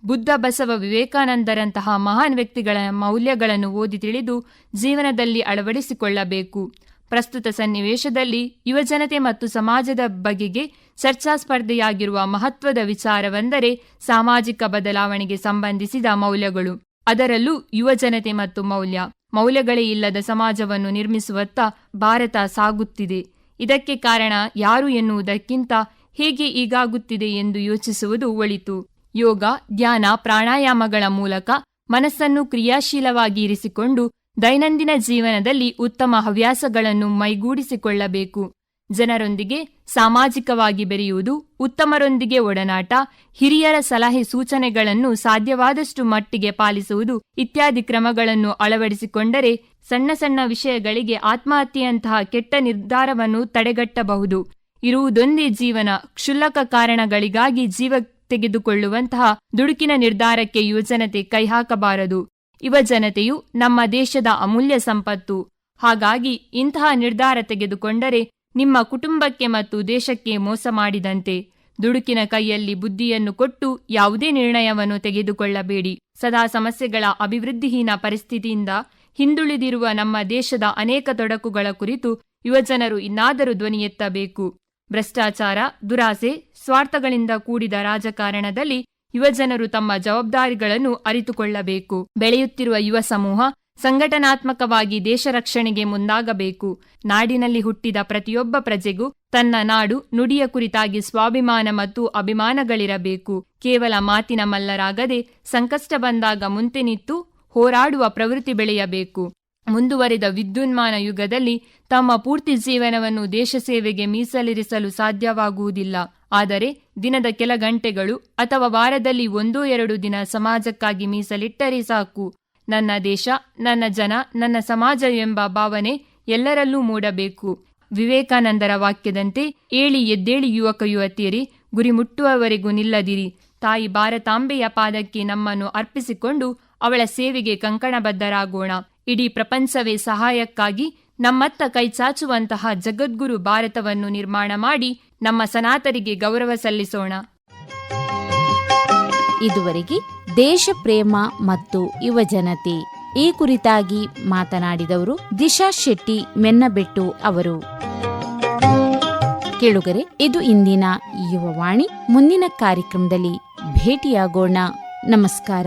ಬುದ್ಧ ಬಸವ ವಿವೇಕಾನಂದರಂತಹ ಮಹಾನ್ ವ್ಯಕ್ತಿಗಳ ಮೌಲ್ಯಗಳನ್ನು ಓದಿ ತಿಳಿದು ಜೀವನದಲ್ಲಿ ಅಳವಡಿಸಿಕೊಳ್ಳಬೇಕು. ಪ್ರಸ್ತುತ ಸನ್ನಿವೇಶದಲ್ಲಿ ಯುವಜನತೆ ಮತ್ತು ಸಮಾಜದ ಬಗೆಗೆ ಚರ್ಚಾಸ್ಪರ್ಧೆಯಾಗಿರುವ ಮಹತ್ವದ ವಿಚಾರವೆಂದರೆ ಸಾಮಾಜಿಕ ಬದಲಾವಣೆಗೆ ಸಂಬಂಧಿಸಿದ ಮೌಲ್ಯಗಳು. ಅದರಲ್ಲೂ ಯುವಜನತೆ ಮತ್ತು ಮೌಲ್ಯ. ಮೌಲ್ಯಗಳೇ ಇಲ್ಲದ ಸಮಾಜವನ್ನು ನಿರ್ಮಿಸುವತ್ತ ಭಾರತ ಸಾಗುತ್ತಿದೆ. ಇದಕ್ಕೆ ಕಾರಣ ಯಾರು ಎನ್ನುವುದಕ್ಕಿಂತ ಹೇಗೆ ಈಗಾಗುತ್ತಿದೆ ಎಂದು ಯೋಚಿಸುವುದು ಒಳಿತು. ಯೋಗ, ಧ್ಯಾನ, ಪ್ರಾಣಾಯಾಮಗಳ ಮೂಲಕ ಮನಸ್ಸನ್ನು ಕ್ರಿಯಾಶೀಲವಾಗಿ ಇರಿಸಿಕೊಂಡು ದೈನಂದಿನ ಜೀವನದಲ್ಲಿ ಉತ್ತಮ ಹವ್ಯಾಸಗಳನ್ನು ಮೈಗೂಡಿಸಿಕೊಳ್ಳಬೇಕು. ಜನರೊಂದಿಗೆ ಸಾಮಾಜಿಕವಾಗಿ ಬೆರೆಯುವುದು ಉತ್ತಮರೊಂದಿಗೆ ಒಡನಾಟ, ಹಿರಿಯರ ಸಲಹೆ ಸೂಚನೆಗಳನ್ನು ಸಾಧ್ಯವಾದಷ್ಟು ಮಟ್ಟಿಗೆ ಪಾಲಿಸುವುದು ಇತ್ಯಾದಿ ಕ್ರಮಗಳನ್ನು ಅಳವಡಿಸಿಕೊಂಡರೆ ಸಣ್ಣ ಸಣ್ಣ ವಿಷಯಗಳಿಗೆ ಆತ್ಮಹತ್ಯೆಯಂತಹ ಕೆಟ್ಟ ನಿರ್ಧಾರವನ್ನು ತಡೆಗಟ್ಟಬಹುದು. ಇರುವುದೊಂದೇ ಜೀವನ, ಕ್ಷುಲ್ಲಕ ಕಾರಣಗಳಿಗಾಗಿ ಜೀವ ತೆಗೆದುಕೊಳ್ಳುವಂತಹ ದುಡುಕಿನ ನಿರ್ಧಾರಕ್ಕೆ ಯುವಜನತೆ ಕೈಹಾಕಬಾರದು ಯುವಜನತೆಯು ನಮ್ಮ ದೇಶದ ಅಮೂಲ್ಯ ಸಂಪತ್ತು. ಹಾಗಾಗಿ ಇಂತಹ ನಿರ್ಧಾರ ತೆಗೆದುಕೊಂಡರೆ ನಿಮ್ಮ ಕುಟುಂಬಕ್ಕೆ ಮತ್ತು ದೇಶಕ್ಕೆ ಮೋಸ ಮಾಡಿದಂತೆ ದುಡುಕಿನ ಕೈಯಲ್ಲಿ ಬುದ್ಧಿಯನ್ನು ಕೊಟ್ಟು ಯಾವುದೇ ನಿರ್ಣಯವನ್ನು ತೆಗೆದುಕೊಳ್ಳಬೇಡಿ. ಸದಾ ಸಮಸ್ಯೆಗಳ ಅಭಿವೃದ್ಧಿಹೀನ ಪರಿಸ್ಥಿತಿಯಿಂದ ಹಿಂದುಳಿದಿರುವ ನಮ್ಮ ದೇಶದ ಅನೇಕ ತೊಡಕುಗಳ ಕುರಿತು ಯುವಜನರು ಇನ್ನಾದರೂ ಧ್ವನಿ ಎತ್ತಬೇಕು. ಭ್ರಷ್ಟಾಚಾರ, ದುರಾಸೆ, ಸ್ವಾರ್ಥಗಳಿಂದ ಕೂಡಿದ ರಾಜಕಾರಣದಲ್ಲಿ ಯುವಜನರು ತಮ್ಮ ಜವಾಬ್ದಾರಿಗಳನ್ನು ಅರಿತುಕೊಳ್ಳಬೇಕು. ಬೆಳೆಯುತ್ತಿರುವ ಯುವ ಸಮೂಹ ಸಂಘಟನಾತ್ಮಕವಾಗಿ ದೇಶ ರಕ್ಷಣೆಗೆ ಮುಂದಾಗಬೇಕು. ನಾಡಿನಲ್ಲಿ ಹುಟ್ಟಿದ ಪ್ರತಿಯೊಬ್ಬ ಪ್ರಜೆಗೂ ತನ್ನ ನಾಡು, ನುಡಿಯ ಕುರಿತಾಗಿ ಸ್ವಾಭಿಮಾನ ಮತ್ತು ಅಭಿಮಾನಗಳಿರಬೇಕು. ಕೇವಲ ಮಾತಿನ ಮಲ್ಲರಾಗದೆ ಸಂಕಷ್ಟ ಬಂದಾಗ ಮುಂತೆ ನಿಂತು ಹೋರಾಡುವ ಪ್ರವೃತ್ತಿ ಬೆಳೆಯಬೇಕು. ಮುಂದುವರಿದ ವಿದ್ಯುನ್ಮಾನ ಯುಗದಲ್ಲಿ ತಮ್ಮ ಪೂರ್ತಿ ಜೀವನವನ್ನು ದೇಶ ಸೇವೆಗೆ ಮೀಸಲಿರಿಸಲು ಸಾಧ್ಯವಾಗುವುದಿಲ್ಲ. ಆದರೆ ದಿನದ ಕೆಲ ಗಂಟೆಗಳು ಅಥವಾ ವಾರದಲ್ಲಿ ಒಂದೋ ಎರಡು ದಿನ ಸಮಾಜಕ್ಕಾಗಿ ಮೀಸಲಿಟ್ಟರೆ ಸಾಕು. ನನ್ನ ದೇಶ, ನನ್ನ ಜನ, ನನ್ನ ಸಮಾಜ ಎಂಬ ಭಾವನೆ ಎಲ್ಲರಲ್ಲೂ ಮೂಡಬೇಕು. ವಿವೇಕಾನಂದರ ವಾಕ್ಯದಂತೆ ಏಳಿ ಎದ್ದೇಳಿ ಯುವಕ ಯುವತಿಯರಿ ಗುರಿ ಮುಟ್ಟುವವರೆಗೂ ನಿಲ್ಲದಿರಿ. ತಾಯಿ ಭಾರತಾಂಬೆಯ ಪಾದಕ್ಕೆ ನಮ್ಮನ್ನು ಅರ್ಪಿಸಿಕೊಂಡು ಅವಳ ಸೇವೆಗೆ ಕಂಕಣಬದ್ಧರಾಗೋಣ. ಇಡೀ ಪ್ರಪಂಚವೇ ಸಹಾಯಕ್ಕಾಗಿ ನಮ್ಮತ್ತ ಕೈಚಾಚುವಂತಹ ಜಗದ್ಗುರು ಭಾರತವನ್ನು ನಿರ್ಮಾಣ ಮಾಡಿ ನಮ್ಮ ಸನಾತರಿಗೆ ಗೌರವ ಸಲ್ಲಿಸೋಣ. ಇದುವರೆಗೆ ದೇಶ ಪ್ರೇಮ ಮತ್ತು ಯುವ ಜನತೆ ಈ ಕುರಿತಾಗಿ ಮಾತನಾಡಿದವರು ದಿಶಾ ಶೆಟ್ಟಿ ಮೆನ್ನಬೆಟ್ಟು ಅವರು. ಕೇಳುಗರೆ, ಇದು ಇಂದಿನ ಯುವವಾಣಿ. ಮುಂದಿನ ಕಾರ್ಯಕ್ರಮದಲ್ಲಿ ಭೇಟಿಯಾಗೋಣ. ನಮಸ್ಕಾರ.